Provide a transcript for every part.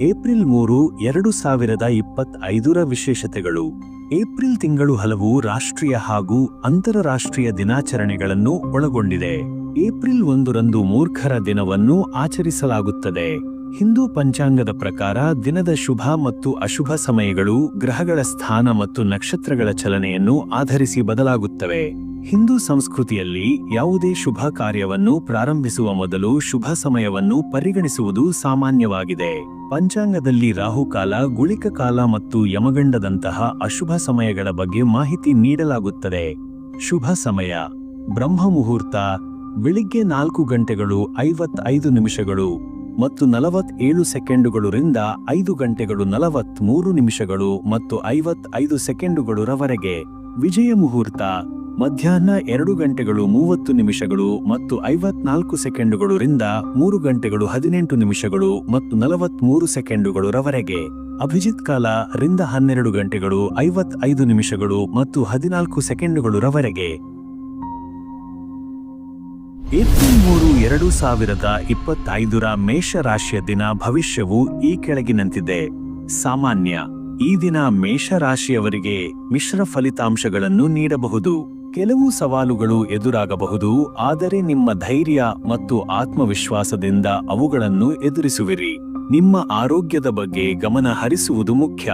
April ಮೂರು, ಎರಡು ಸಾವಿರದ ಇಪ್ಪತ್ತೈದರ ವಿಶೇಷತೆಗಳು. ಏಪ್ರಿಲ್ ತಿಂಗಳು ಹಲವು ರಾಷ್ಟ್ರೀಯ ಹಾಗೂ ಅಂತಾರಾಷ್ಟ್ರೀಯ ದಿನಾಚರಣೆಗಳನ್ನು ಒಳಗೊಂಡಿದೆ. ಏಪ್ರಿಲ್ ಒಂದರಂದು ಮೂರ್ಖರ ದಿನವನ್ನು ಆಚರಿಸಲಾಗುತ್ತದೆ. ಹಿಂದೂ ಪಂಚಾಂಗದ ಪ್ರಕಾರ ದಿನದ ಶುಭ ಮತ್ತು ಅಶುಭ ಸಮಯಗಳು ಗ್ರಹಗಳ ಸ್ಥಾನ ಮತ್ತು ನಕ್ಷತ್ರಗಳ ಚಲನೆಯನ್ನು ಆಧರಿಸಿ ಬದಲಾಗುತ್ತವೆ. ಹಿಂದೂ ಸಂಸ್ಕೃತಿಯಲ್ಲಿ ಯಾವುದೇ ಶುಭ ಕಾರ್ಯವನ್ನು ಪ್ರಾರಂಭಿಸುವ ಮೊದಲು ಶುಭ ಸಮಯವನ್ನು ಪರಿಗಣಿಸುವುದು ಸಾಮಾನ್ಯವಾಗಿದೆ. ಪಂಚಾಂಗದಲ್ಲಿ ರಾಹುಕಾಲ ಗುಳಿಕ ಕಾಲ ಮತ್ತು ಯಮಗಂಡದಂತಹ ಅಶುಭ ಸಮಯಗಳ ಬಗ್ಗೆ ಮಾಹಿತಿ ನೀಡಲಾಗುತ್ತದೆ. ಶುಭ ಸಮಯ. ಬ್ರಹ್ಮ ಮುಹೂರ್ತ ಬೆಳಿಗ್ಗೆ ನಾಲ್ಕು ಗಂಟೆಗಳು ಐವತ್ತೈದು ನಿಮಿಷಗಳು. ಮತ್ತು ನಲವತ್ತೇಳು ಸೆಕೆಂಡುಗಳರಿಂದ ಐದು ಗಂಟೆಗಳು ನಲವತ್ಮೂರು ನಿಮಿಷಗಳು ಮತ್ತು ಐವತ್ತೈದು ಸೆಕೆಂಡುಗಳವರೆಗೆ. ವಿಜಯ ಮುಹೂರ್ತ, ಮಧ್ಯಾಹ್ನ ಎರಡು ಗಂಟೆಗಳು ಮೂವತ್ತು ನಿಮಿಷಗಳು ಮತ್ತು ಐವತ್ನಾಲ್ಕು ಸೆಕೆಂಡುಗಳರಿಂದ ಮೂರು ಗಂಟೆಗಳು ಹದಿನೆಂಟು ನಿಮಿಷಗಳು ಮತ್ತು ನಲವತ್ಮೂರು ಸೆಕೆಂಡುಗಳವರೆಗೆ. ಅಭಿಜಿತ್ ಕಾಲ, ರಿಂದ ಹನ್ನೆರಡು ಗಂಟೆಗಳು ಐವತ್ತೈದು ನಿಮಿಷಗಳು ಮತ್ತು ಹದಿನಾಲ್ಕು ಸೆಕೆಂಡುಗಳವರೆಗೆ. ಏಪ್ರಿಲ್ ಮೂರು, ಎರಡು ಸಾವಿರದ ಇಪ್ಪತ್ತೈದರ ಮೇಷರಾಶಿಯ ದಿನ ಭವಿಷ್ಯವು ಈ ಕೆಳಗಿನಂತಿದೆ ಸಾಮಾನ್ಯ, ಈ ದಿನ ಮೇಷರಾಶಿಯವರಿಗೆ ಮಿಶ್ರ ಫಲಿತಾಂಶಗಳನ್ನು ನೀಡಬಹುದು. ಕೆಲವು ಸವಾಲುಗಳು ಎದುರಾಗಬಹುದು, ಆದರೆ ನಿಮ್ಮ ಧೈರ್ಯ ಮತ್ತು ಆತ್ಮವಿಶ್ವಾಸದಿಂದ ಅವುಗಳನ್ನು ಎದುರಿಸುವಿರಿ. ನಿಮ್ಮ ಆರೋಗ್ಯದ ಬಗ್ಗೆ ಗಮನ ಹರಿಸುವುದು ಮುಖ್ಯ.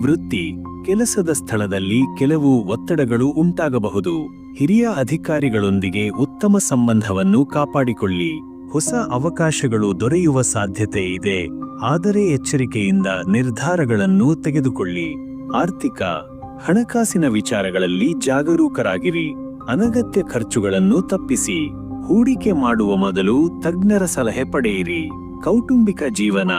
ವೃತ್ತಿ ಕೆಲಸದ ಸ್ಥಳದಲ್ಲಿ ಕೆಲವು ಒತ್ತಡಗಳು ಉಂಟಾಗಬಹುದು. ಹಿರಿಯ ಅಧಿಕಾರಿಗಳೊಂದಿಗೆ ಉತ್ತಮ ಸಂಬಂಧವನ್ನು ಕಾಪಾಡಿಕೊಳ್ಳಿ. ಹೊಸ ಅವಕಾಶಗಳು ದೊರೆಯುವ ಸಾಧ್ಯತೆ ಇದೆ. ಆದರೆ ಎಚ್ಚರಿಕೆಯಿಂದ ನಿರ್ಧಾರಗಳನ್ನು ತೆಗೆದುಕೊಳ್ಳಿ. ಆರ್ಥಿಕ, ಹಣಕಾಸಿನ ವಿಚಾರಗಳಲ್ಲಿ ಜಾಗರೂಕರಾಗಿರಿ. ಅನಗತ್ಯ ಖರ್ಚುಗಳನ್ನು ತಪ್ಪಿಸಿ. ಹೂಡಿಕೆ ಮಾಡುವ ಮೊದಲು ತಜ್ಞರ ಸಲಹೆ ಪಡೆಯಿರಿ. ಕೌಟುಂಬಿಕ ಜೀವನ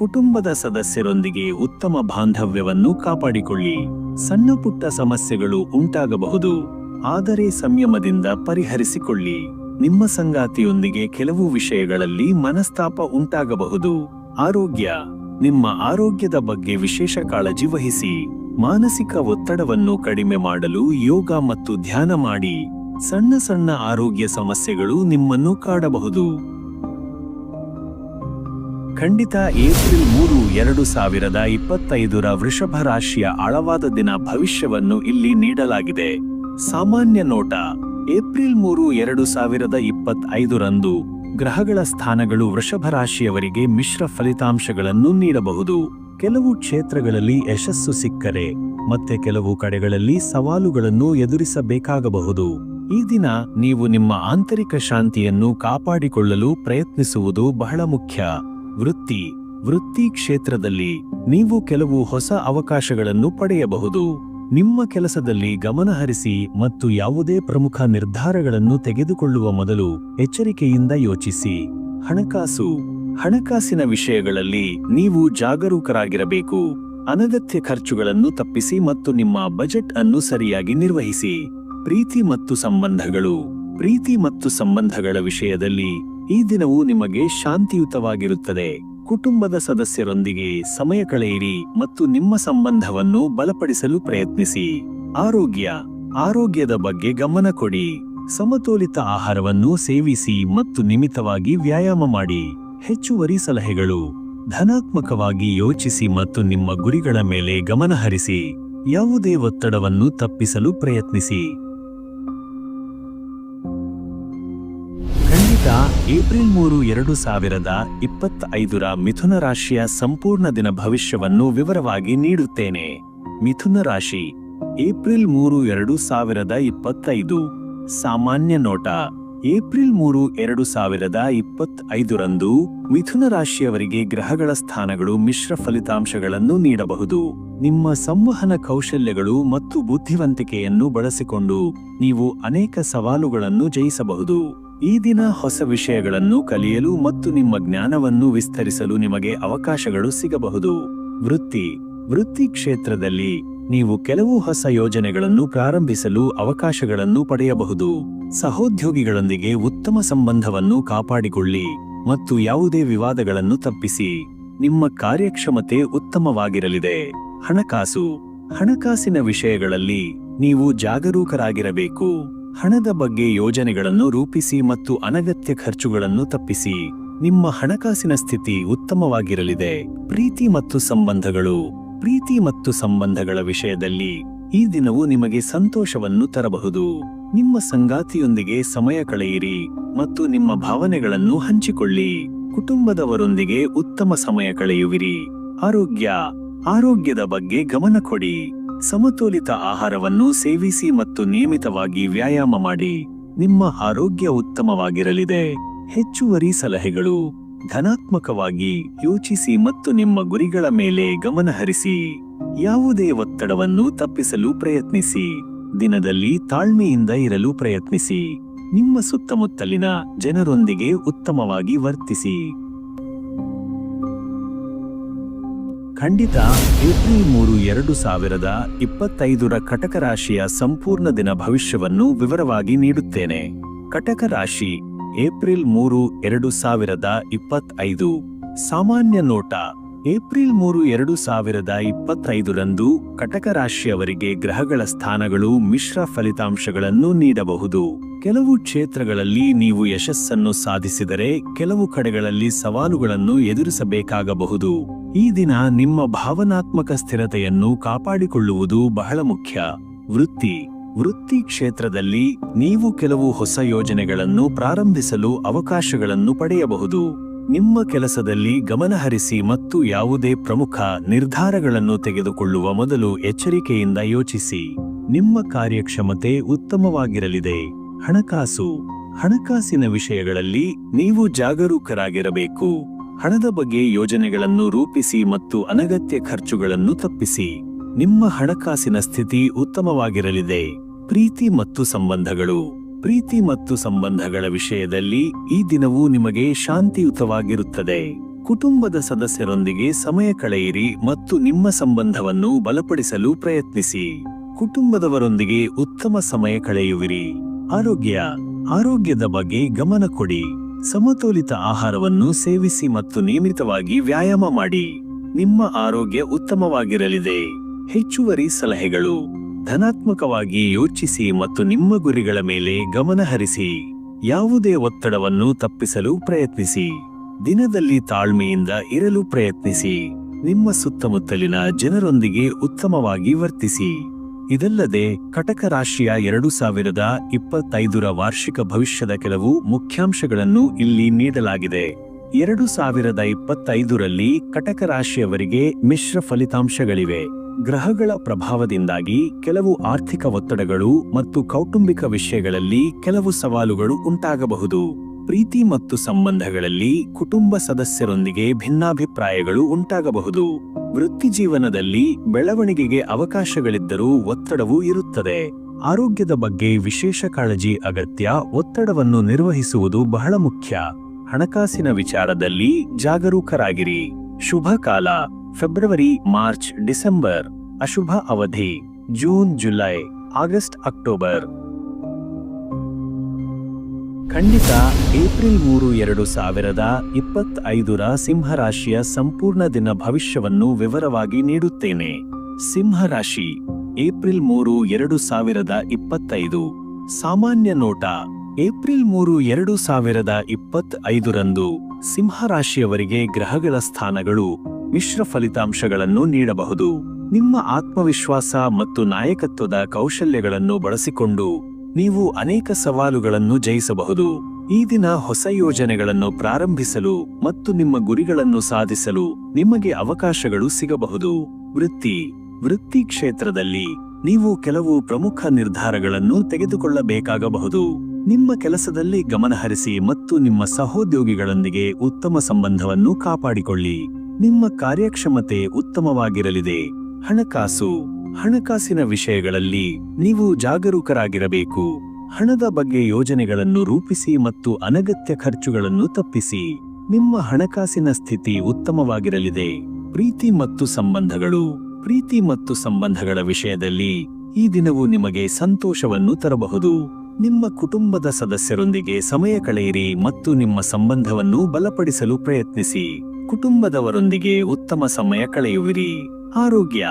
ಕುಟುಂಬದ ಸದಸ್ಯರೊಂದಿಗೆ ಉತ್ತಮ ಬಾಂಧವ್ಯವನ್ನು ಕಾಪಾಡಿಕೊಳ್ಳಿ. ಸಣ್ಣ ಪುಟ್ಟ ಸಮಸ್ಯೆಗಳು ಉಂಟಾಗಬಹುದು. ಆದರೆ ಸಂಯಮದಿಂದ ಪರಿಹರಿಸಿಕೊಳ್ಳಿ. ನಿಮ್ಮ ಸಂಗಾತಿಯೊಂದಿಗೆ ಕೆಲವು ವಿಷಯಗಳಲ್ಲಿ ಮನಸ್ತಾಪ ಉಂಟಾಗಬಹುದು. ಆರೋಗ್ಯ. ನಿಮ್ಮ ಆರೋಗ್ಯದ ಬಗ್ಗೆ ವಿಶೇಷ ಕಾಳಜಿ ವಹಿಸಿ. ಮಾನಸಿಕ ಒತ್ತಡವನ್ನು ಕಡಿಮೆ ಮಾಡಲು ಯೋಗ ಮತ್ತು ಧ್ಯಾನ ಮಾಡಿ. ಸಣ್ಣ ಸಣ್ಣ ಆರೋಗ್ಯ ಸಮಸ್ಯೆಗಳು ನಿಮ್ಮನ್ನು ಕಾಡಬಹುದು. ಖಂಡಿತ ಏಪ್ರಿಲ್ ಮೂರು, ಎರಡು ಸಾವಿರದ ಇಪ್ಪತ್ತೈದರ ವೃಷಭ ರಾಶಿಯ ಆಳವಾದ ದಿನ ಭವಿಷ್ಯವನ್ನು ಇಲ್ಲಿ ನೀಡಲಾಗಿದೆ. ಸಾಮಾನ್ಯ ನೋಟ, ಏಪ್ರಿಲ್ ಮೂರು, ಎರಡು ಸಾವಿರದ ಇಪ್ಪತ್ತೈದರಂದು ಗ್ರಹಗಳ ಸ್ಥಾನಗಳು ವೃಷಭ ರಾಶಿಯವರಿಗೆ ಮಿಶ್ರ ಫಲಿತಾಂಶಗಳನ್ನು ನೀಡಬಹುದು. ಕೆಲವು ಕ್ಷೇತ್ರಗಳಲ್ಲಿ ಯಶಸ್ಸು ಸಿಕ್ಕರೆ, ಮತ್ತೆ ಕೆಲವು ಕಡೆಗಳಲ್ಲಿ ಸವಾಲುಗಳನ್ನು ಎದುರಿಸಬೇಕಾಗಬಹುದು. ಈ ದಿನ ನೀವು ನಿಮ್ಮ ಆಂತರಿಕ ಶಾಂತಿಯನ್ನು ಕಾಪಾಡಿಕೊಳ್ಳಲು ಪ್ರಯತ್ನಿಸುವುದು ಬಹಳ ಮುಖ್ಯ. ವೃತ್ತಿ ವೃತ್ತಿ ಕ್ಷೇತ್ರದಲ್ಲಿ ನೀವು ಕೆಲವು ಹೊಸ ಅವಕಾಶಗಳನ್ನು ಪಡೆಯಬಹುದು. ನಿಮ್ಮ ಕೆಲಸದಲ್ಲಿ ಗಮನಹರಿಸಿ ಮತ್ತು ಯಾವುದೇ ಪ್ರಮುಖ ನಿರ್ಧಾರಗಳನ್ನು ತೆಗೆದುಕೊಳ್ಳುವ ಮೊದಲು ಎಚ್ಚರಿಕೆಯಿಂದ ಯೋಚಿಸಿ. ಹಣಕಾಸು, ಹಣಕಾಸಿನ ವಿಷಯಗಳಲ್ಲಿ ನೀವು ಜಾಗರೂಕರಾಗಿರಬೇಕು. ಅನಗತ್ಯ ಖರ್ಚುಗಳನ್ನು ತಪ್ಪಿಸಿ ಮತ್ತು ನಿಮ್ಮ ಬಜೆಟ್ ಅನ್ನು ಸರಿಯಾಗಿ ನಿರ್ವಹಿಸಿ. ಪ್ರೀತಿ ಮತ್ತು ಸಂಬಂಧಗಳು, ಪ್ರೀತಿ ಮತ್ತು ಸಂಬಂಧಗಳ ವಿಷಯದಲ್ಲಿ ಈ ದಿನವು ನಿಮಗೆ ಶಾಂತಿಯುತವಾಗಿರುತ್ತದೆ. ಕುಟುಂಬದ ಸದಸ್ಯರೊಂದಿಗೆ ಸಮಯ ಕಳೆಯಿರಿ ಮತ್ತು ನಿಮ್ಮ ಸಂಬಂಧವನ್ನು ಬಲಪಡಿಸಲು ಪ್ರಯತ್ನಿಸಿ. ಆರೋಗ್ಯ, ಆರೋಗ್ಯದ ಬಗ್ಗೆ ಗಮನ ಕೊಡಿ. ಸಮತೋಲಿತ ಆಹಾರವನ್ನು ಸೇವಿಸಿ ಮತ್ತು ನಿಮಿತವಾಗಿ ವ್ಯಾಯಾಮ ಮಾಡಿ. ಹೆಚ್ಚುವರಿ ಸಲಹೆಗಳು, ಧನಾತ್ಮಕವಾಗಿ ಯೋಚಿಸಿ ಮತ್ತು ನಿಮ್ಮ ಗುರಿಗಳ ಮೇಲೆ ಗಮನಹರಿಸಿ ಯಾವುದೇ ಒತ್ತಡವನ್ನು ತಪ್ಪಿಸಲು ಪ್ರಯತ್ನಿಸಿ. ಏಪ್ರಿಲ್ ಮೂರು, ಎರಡು ಸಾವಿರದ ಇಪ್ಪತ್ತೈದರ ಮಿಥುನ ರಾಶಿಯ ಸಂಪೂರ್ಣ ದಿನ ಭವಿಷ್ಯವನ್ನು ವಿವರವಾಗಿ ನೀಡುತ್ತೇನೆ. ಮಿಥುನ ರಾಶಿ, ಏಪ್ರಿಲ್ ಮೂರು, ಎರಡು ಸಾವಿರದ ಇಪ್ಪತ್ತೈದು. ಸಾಮಾನ್ಯ ನೋಟ, ಏಪ್ರಿಲ್ ಮೂರು, ಎರಡು ಸಾವಿರದ ಇಪ್ಪತ್ತೈದರಂದು ಮಿಥುನ ರಾಶಿಯವರಿಗೆ ಗ್ರಹಗಳ ಸ್ಥಾನಗಳು ಮಿಶ್ರ ಫಲಿತಾಂಶಗಳನ್ನು ನೀಡಬಹುದು. ನಿಮ್ಮ ಸಂವಹನ ಕೌಶಲ್ಯಗಳು ಮತ್ತು ಬುದ್ಧಿವಂತಿಕೆಯನ್ನು ಬಳಸಿಕೊಂಡು ನೀವು ಅನೇಕ ಸವಾಲುಗಳನ್ನು ಜಯಿಸಬಹುದು. ಈ ದಿನ ಹೊಸ ವಿಷಯಗಳನ್ನು ಕಲಿಯಲು ಮತ್ತು ನಿಮ್ಮ ಜ್ಞಾನವನ್ನು ವಿಸ್ತರಿಸಲು ನಿಮಗೆ ಅವಕಾಶಗಳು ಸಿಗಬಹುದು. ವೃತ್ತಿ. ವೃತ್ತಿ ಕ್ಷೇತ್ರದಲ್ಲಿ ನೀವು ಕೆಲವು ಹೊಸ ಯೋಜನೆಗಳನ್ನು ಪ್ರಾರಂಭಿಸಲು ಅವಕಾಶಗಳನ್ನು ಪಡೆಯಬಹುದು. ಸಹೋದ್ಯೋಗಿಗಳೊಂದಿಗೆ ಉತ್ತಮ ಸಂಬಂಧವನ್ನು ಕಾಪಾಡಿಕೊಳ್ಳಿ ಮತ್ತು ಯಾವುದೇ ವಿವಾದಗಳನ್ನು ತಪ್ಪಿಸಿ. ನಿಮ್ಮ ಕಾರ್ಯಕ್ಷಮತೆ ಉತ್ತಮವಾಗಿರಲಿದೆ. ಹಣಕಾಸು. ಹಣಕಾಸಿನ ವಿಷಯಗಳಲ್ಲಿ ನೀವು ಜಾಗರೂಕರಾಗಿರಬೇಕು. ಹಣದ ಬಗ್ಗೆ ಯೋಜನೆಗಳನ್ನು ರೂಪಿಸಿ ಮತ್ತು ಅನಗತ್ಯ ಖರ್ಚುಗಳನ್ನು ತಪ್ಪಿಸಿ. ನಿಮ್ಮ ಹಣಕಾಸಿನ ಸ್ಥಿತಿ ಉತ್ತಮವಾಗಿರಲಿದೆ. ಪ್ರೀತಿ ಮತ್ತು ಸಂಬಂಧಗಳು. ಪ್ರೀತಿ ಮತ್ತು ಸಂಬಂಧಗಳ ವಿಷಯದಲ್ಲಿ ಈ ದಿನವು ನಿಮಗೆ ಸಂತೋಷವನ್ನು ತರಬಹುದು. ನಿಮ್ಮ ಸಂಗಾತಿಯೊಂದಿಗೆ ಸಮಯ ಕಳೆಯಿರಿ ಮತ್ತು ನಿಮ್ಮ ಭಾವನೆಗಳನ್ನು ಹಂಚಿಕೊಳ್ಳಿ. ಕುಟುಂಬದವರೊಂದಿಗೆ ಉತ್ತಮ ಸಮಯ ಕಳೆಯುವಿರಿ. ಆರೋಗ್ಯ. ಆರೋಗ್ಯದ ಬಗ್ಗೆ ಗಮನ ಕೊಡಿ. ಸಮತೋಲಿತ ಆಹಾರವನ್ನು ಸೇವಿಸಿ ಮತ್ತು ನಿಯಮಿತವಾಗಿ ವ್ಯಾಯಾಮ ಮಾಡಿ ನಿಮ್ಮ ಆರೋಗ್ಯ ಉತ್ತಮವಾಗಿರಲಿದೆ. ಹೆಚ್ಚುವರಿ ಸಲಹೆಗಳು ಧನಾತ್ಮಕವಾಗಿ ಯೋಚಿಸಿ ಮತ್ತು ನಿಮ್ಮ ಗುರಿಗಳ ಮೇಲೆ ಗಮನಹರಿಸಿ ಯಾವುದೇ ಒತ್ತಡವನ್ನು ತಪ್ಪಿಸಲು ಪ್ರಯತ್ನಿಸಿ. ದಿನದಲ್ಲಿ ತಾಳ್ಮೆಯಿಂದ ಇರಲು ಪ್ರಯತ್ನಿಸಿ. ನಿಮ್ಮ ಸುತ್ತಮುತ್ತಲಿನ ಜನರೊಂದಿಗೆ ಉತ್ತಮವಾಗಿ ವರ್ತಿಸಿ. ಖಂಡಿತ ಏಪ್ರಿಲ್ ಮೂರು, ಎರಡು ಸಾವಿರದ ಇಪ್ಪತ್ತೈದರ ಕಟಕ ರಾಶಿಯ ಸಂಪೂರ್ಣ ದಿನ ಭವಿಷ್ಯವನ್ನು ವಿವರವಾಗಿ ನೀಡುತ್ತೇನೆ. ಕಟಕ ರಾಶಿ, ಏಪ್ರಿಲ್ ಮೂರು, ಎರಡು ಸಾವಿರದ ಇಪ್ಪತ್ತೈದು. ಸಾಮಾನ್ಯ ನೋಟ. ಏಪ್ರಿಲ್ ಮೂರು, ಎರಡು ಸಾವಿರದ ಇಪ್ಪತ್ತೈದರಂದು ಕಟಕ ರಾಶಿಯವರಿಗೆ ಗ್ರಹಗಳ ಸ್ಥಾನಗಳು ಮಿಶ್ರ ಫಲಿತಾಂಶಗಳನ್ನು ನೀಡಬಹುದು. ಕೆಲವು ಕ್ಷೇತ್ರಗಳಲ್ಲಿ ನೀವು ಯಶಸ್ಸನ್ನು ಸಾಧಿಸಿದರೆ ಕೆಲವು ಕಡೆಗಳಲ್ಲಿ ಸವಾಲುಗಳನ್ನು ಎದುರಿಸಬೇಕಾಗಬಹುದು. ಈ ದಿನ ನಿಮ್ಮ ಭಾವನಾತ್ಮಕ ಸ್ಥಿರತೆಯನ್ನು ಕಾಪಾಡಿಕೊಳ್ಳುವುದು ಬಹಳ ಮುಖ್ಯ. ವೃತ್ತಿ. ವೃತ್ತಿ ಕ್ಷೇತ್ರದಲ್ಲಿ ನೀವು ಕೆಲವು ಹೊಸ ಯೋಜನೆಗಳನ್ನು ಪ್ರಾರಂಭಿಸಲು ಅವಕಾಶಗಳನ್ನು ಪಡೆಯಬಹುದು. ನಿಮ್ಮ ಕೆಲಸದಲ್ಲಿ ಗಮನಹರಿಸಿ ಮತ್ತು ಯಾವುದೇ ಪ್ರಮುಖ ನಿರ್ಧಾರಗಳನ್ನು ತೆಗೆದುಕೊಳ್ಳುವ ಮೊದಲು ಎಚ್ಚರಿಕೆಯಿಂದ ಯೋಚಿಸಿ. ನಿಮ್ಮ ಕಾರ್ಯಕ್ಷಮತೆ ಉತ್ತಮವಾಗಿರಲಿದೆ. ಹಣಕಾಸು. ಹಣಕಾಸಿನ ವಿಷಯಗಳಲ್ಲಿ ನೀವು ಜಾಗರೂಕರಾಗಿರಬೇಕು. ಹಣದ ಬಗ್ಗೆ ಯೋಜನೆಗಳನ್ನು ರೂಪಿಸಿ ಮತ್ತು ಅನಗತ್ಯ ಖರ್ಚುಗಳನ್ನು ತಪ್ಪಿಸಿ. ನಿಮ್ಮ ಹಣಕಾಸಿನ ಸ್ಥಿತಿ ಉತ್ತಮವಾಗಿರಲಿದೆ. ಪ್ರೀತಿ ಮತ್ತು ಸಂಬಂಧಗಳು. ಪ್ರೀತಿ ಮತ್ತು ಸಂಬಂಧಗಳ ವಿಷಯದಲ್ಲಿ ಈ ದಿನವು ನಿಮಗೆ ಶಾಂತಿಯುತವಾಗಿರುತ್ತದೆ. ಕುಟುಂಬದ ಸದಸ್ಯರೊಂದಿಗೆ ಸಮಯ ಕಳೆಯಿರಿ ಮತ್ತು ನಿಮ್ಮ ಸಂಬಂಧವನ್ನು ಬಲಪಡಿಸಲು ಪ್ರಯತ್ನಿಸಿ. ಕುಟುಂಬದವರೊಂದಿಗೆ ಉತ್ತಮ ಸಮಯ ಕಳೆಯುವಿರಿ. ಆರೋಗ್ಯ, ಆರೋಗ್ಯದ ಬಗ್ಗೆ ಗಮನ ಕೊಡಿ. ಸಮತೋಲಿತ ಆಹಾರವನ್ನು ಸೇವಿಸಿ ಮತ್ತು ನಿಯಮಿತವಾಗಿ ವ್ಯಾಯಾಮ ಮಾಡಿ. ನಿಮ್ಮ ಆರೋಗ್ಯ ಉತ್ತಮವಾಗಿರಲಿದೆ. ಹೆಚ್ಚುವರಿ ಸಲಹೆಗಳು. ಧನಾತ್ಮಕವಾಗಿ ಯೋಚಿಸಿ ಮತ್ತು ನಿಮ್ಮ ಗುರಿಗಳ ಮೇಲೆ ಗಮನಹರಿಸಿ ಯಾವುದೇ ಒತ್ತಡವನ್ನು ತಪ್ಪಿಸಲು ಪ್ರಯತ್ನಿಸಿ. ದಿನದಲ್ಲಿ ತಾಳ್ಮೆಯಿಂದ ಇರಲು ಪ್ರಯತ್ನಿಸಿ. ನಿಮ್ಮ ಸುತ್ತಮುತ್ತಲಿನ ಜನರೊಂದಿಗೆ ಉತ್ತಮವಾಗಿ ವರ್ತಿಸಿ. ಇದಲ್ಲದೆ, ಕಟಕ ರಾಶಿಯ ಎರಡು ಸಾವಿರದ ಇಪ್ಪತ್ತೈದರ ವಾರ್ಷಿಕ ಭವಿಷ್ಯದ ಕೆಲವು ಮುಖ್ಯಾಂಶಗಳನ್ನು ಇಲ್ಲಿ ನೀಡಲಾಗಿದೆ. ಎರಡು ಸಾವಿರದ ಇಪ್ಪತ್ತೈದರಲ್ಲಿ ಕಟಕ ರಾಶಿಯವರಿಗೆ ಮಿಶ್ರ ಫಲಿತಾಂಶಗಳಿವೆ. ಗ್ರಹಗಳ ಪ್ರಭಾವದಿಂದಾಗಿ ಕೆಲವು ಆರ್ಥಿಕ ಒತ್ತಡಗಳು ಮತ್ತು ಕೌಟುಂಬಿಕ ವಿಷಯಗಳಲ್ಲಿ ಕೆಲವು ಸವಾಲುಗಳು ಉಂಟಾಗಬಹುದು. ಪ್ರೀತಿ ಮತ್ತು ಸಂಬಂಧಗಳಲ್ಲಿ ಕುಟುಂಬ ಸದಸ್ಯರೊಂದಿಗೆ ಭಿನ್ನಾಭಿಪ್ರಾಯಗಳು ಉಂಟಾಗಬಹುದು. ವೃತ್ತಿ ಜೀವನದಲ್ಲಿ ಬೆಳವಣಿಗೆಗೆ ಅವಕಾಶಗಳಿದ್ದರೂ ಒತ್ತಡವೂ ಇರುತ್ತದೆ. ಆರೋಗ್ಯದ ಬಗ್ಗೆ ವಿಶೇಷ ಕಾಳಜಿ, ಅಗತ್ಯ ಒತ್ತಡವನ್ನು ನಿರ್ವಹಿಸುವುದು ಬಹಳ ಮುಖ್ಯ. ಹಣಕಾಸಿನ ವಿಚಾರದಲ್ಲಿ ಜಾಗರೂಕರಾಗಿರಿ. ಶುಭ ಕಾಲ. February, March, December. ಅಶುಭ ಅವಧಿ, ಜೂನ್, ಜುಲೈ, ಆಗಸ್ಟ್, ಅಕ್ಟೋಬರ್. ಖಂಡಿತ ಏಪ್ರಿಲ್ ಮೂರು, ಎರಡು ಸಾವಿರದ ಇಪ್ಪತ್ತೈದರ ಸಿಂಹರಾಶಿಯ ಸಂಪೂರ್ಣ ದಿನ ಭವಿಷ್ಯವನ್ನು ವಿವರವಾಗಿ ನೀಡುತ್ತೇನೆ. ಸಿಂಹರಾಶಿ, ಏಪ್ರಿಲ್ ಮೂರು, ಎರಡು ಸಾವಿರದ ಇಪ್ಪತ್ತೈದು. ಸಾಮಾನ್ಯ ನೋಟ, ಏಪ್ರಿಲ್ ಮೂರು, ಎರಡು ಸಾವಿರದ ಇಪ್ಪತ್ತೈದರಂದು ಸಿಂಹರಾಶಿಯವರಿಗೆ ಗ್ರಹಗಳ ಸ್ಥಾನಗಳು, ಮಿಶ್ರ ಫಲಿತಾಂಶಗಳನ್ನು ನೀಡಬಹುದು. ನಿಮ್ಮ ಆತ್ಮವಿಶ್ವಾಸ ಮತ್ತು ನಾಯಕತ್ವದ ಕೌಶಲ್ಯಗಳನ್ನು ಬಳಸಿಕೊಂಡು ನೀವು ಅನೇಕ ಸವಾಲುಗಳನ್ನು ಜಯಿಸಬಹುದು. ಈ ದಿನ ಹೊಸ ಯೋಜನೆಗಳನ್ನು ಪ್ರಾರಂಭಿಸಲು ಮತ್ತು ನಿಮ್ಮ ಗುರಿಗಳನ್ನು ಸಾಧಿಸಲು ನಿಮಗೆ ಅವಕಾಶಗಳು ಸಿಗಬಹುದು. ವೃತ್ತಿ. ವೃತ್ತಿ ಕ್ಷೇತ್ರದಲ್ಲಿ ನೀವು ಕೆಲವು ಪ್ರಮುಖ ನಿರ್ಧಾರಗಳನ್ನು ತೆಗೆದುಕೊಳ್ಳಬೇಕಾಗಬಹುದು. ನಿಮ್ಮ ಕೆಲಸದಲ್ಲಿ ಗಮನಹರಿಸಿ ಮತ್ತು ನಿಮ್ಮ ಸಹೋದ್ಯೋಗಿಗಳೊಂದಿಗೆ ಉತ್ತಮ ಸಂಬಂಧವನ್ನು ಕಾಪಾಡಿಕೊಳ್ಳಿ. ನಿಮ್ಮ ಕಾರ್ಯಕ್ಷಮತೆ ಉತ್ತಮವಾಗಿರಲಿದೆ. ಹಣಕಾಸು. ಹಣಕಾಸಿನ ವಿಷಯಗಳಲ್ಲಿ ನೀವು ಜಾಗರೂಕರಾಗಿರಬೇಕು. ಹಣದ ಬಗ್ಗೆ ಯೋಜನೆಗಳನ್ನು ರೂಪಿಸಿ ಮತ್ತು ಅನಗತ್ಯ ಖರ್ಚುಗಳನ್ನು ತಪ್ಪಿಸಿ. ನಿಮ್ಮ ಹಣಕಾಸಿನ ಸ್ಥಿತಿ ಉತ್ತಮವಾಗಿರಲಿದೆ. ಪ್ರೀತಿ ಮತ್ತು ಸಂಬಂಧಗಳು. ಪ್ರೀತಿ ಮತ್ತು ಸಂಬಂಧಗಳ ವಿಷಯದಲ್ಲಿ ಈ ದಿನವು ನಿಮಗೆ ಸಂತೋಷವನ್ನು ತರಬಹುದು. ನಿಮ್ಮ ಕುಟುಂಬದ ಸದಸ್ಯರೊಂದಿಗೆ ಸಮಯ ಕಳೆಯಿರಿ ಮತ್ತು ನಿಮ್ಮ ಸಂಬಂಧವನ್ನು ಬಲಪಡಿಸಲು ಪ್ರಯತ್ನಿಸಿ. ಕುಟುಂಬದವರೊಂದಿಗೆ ಉತ್ತಮ ಸಮಯ ಕಳೆಯುವಿರಿ. ಆರೋಗ್ಯ,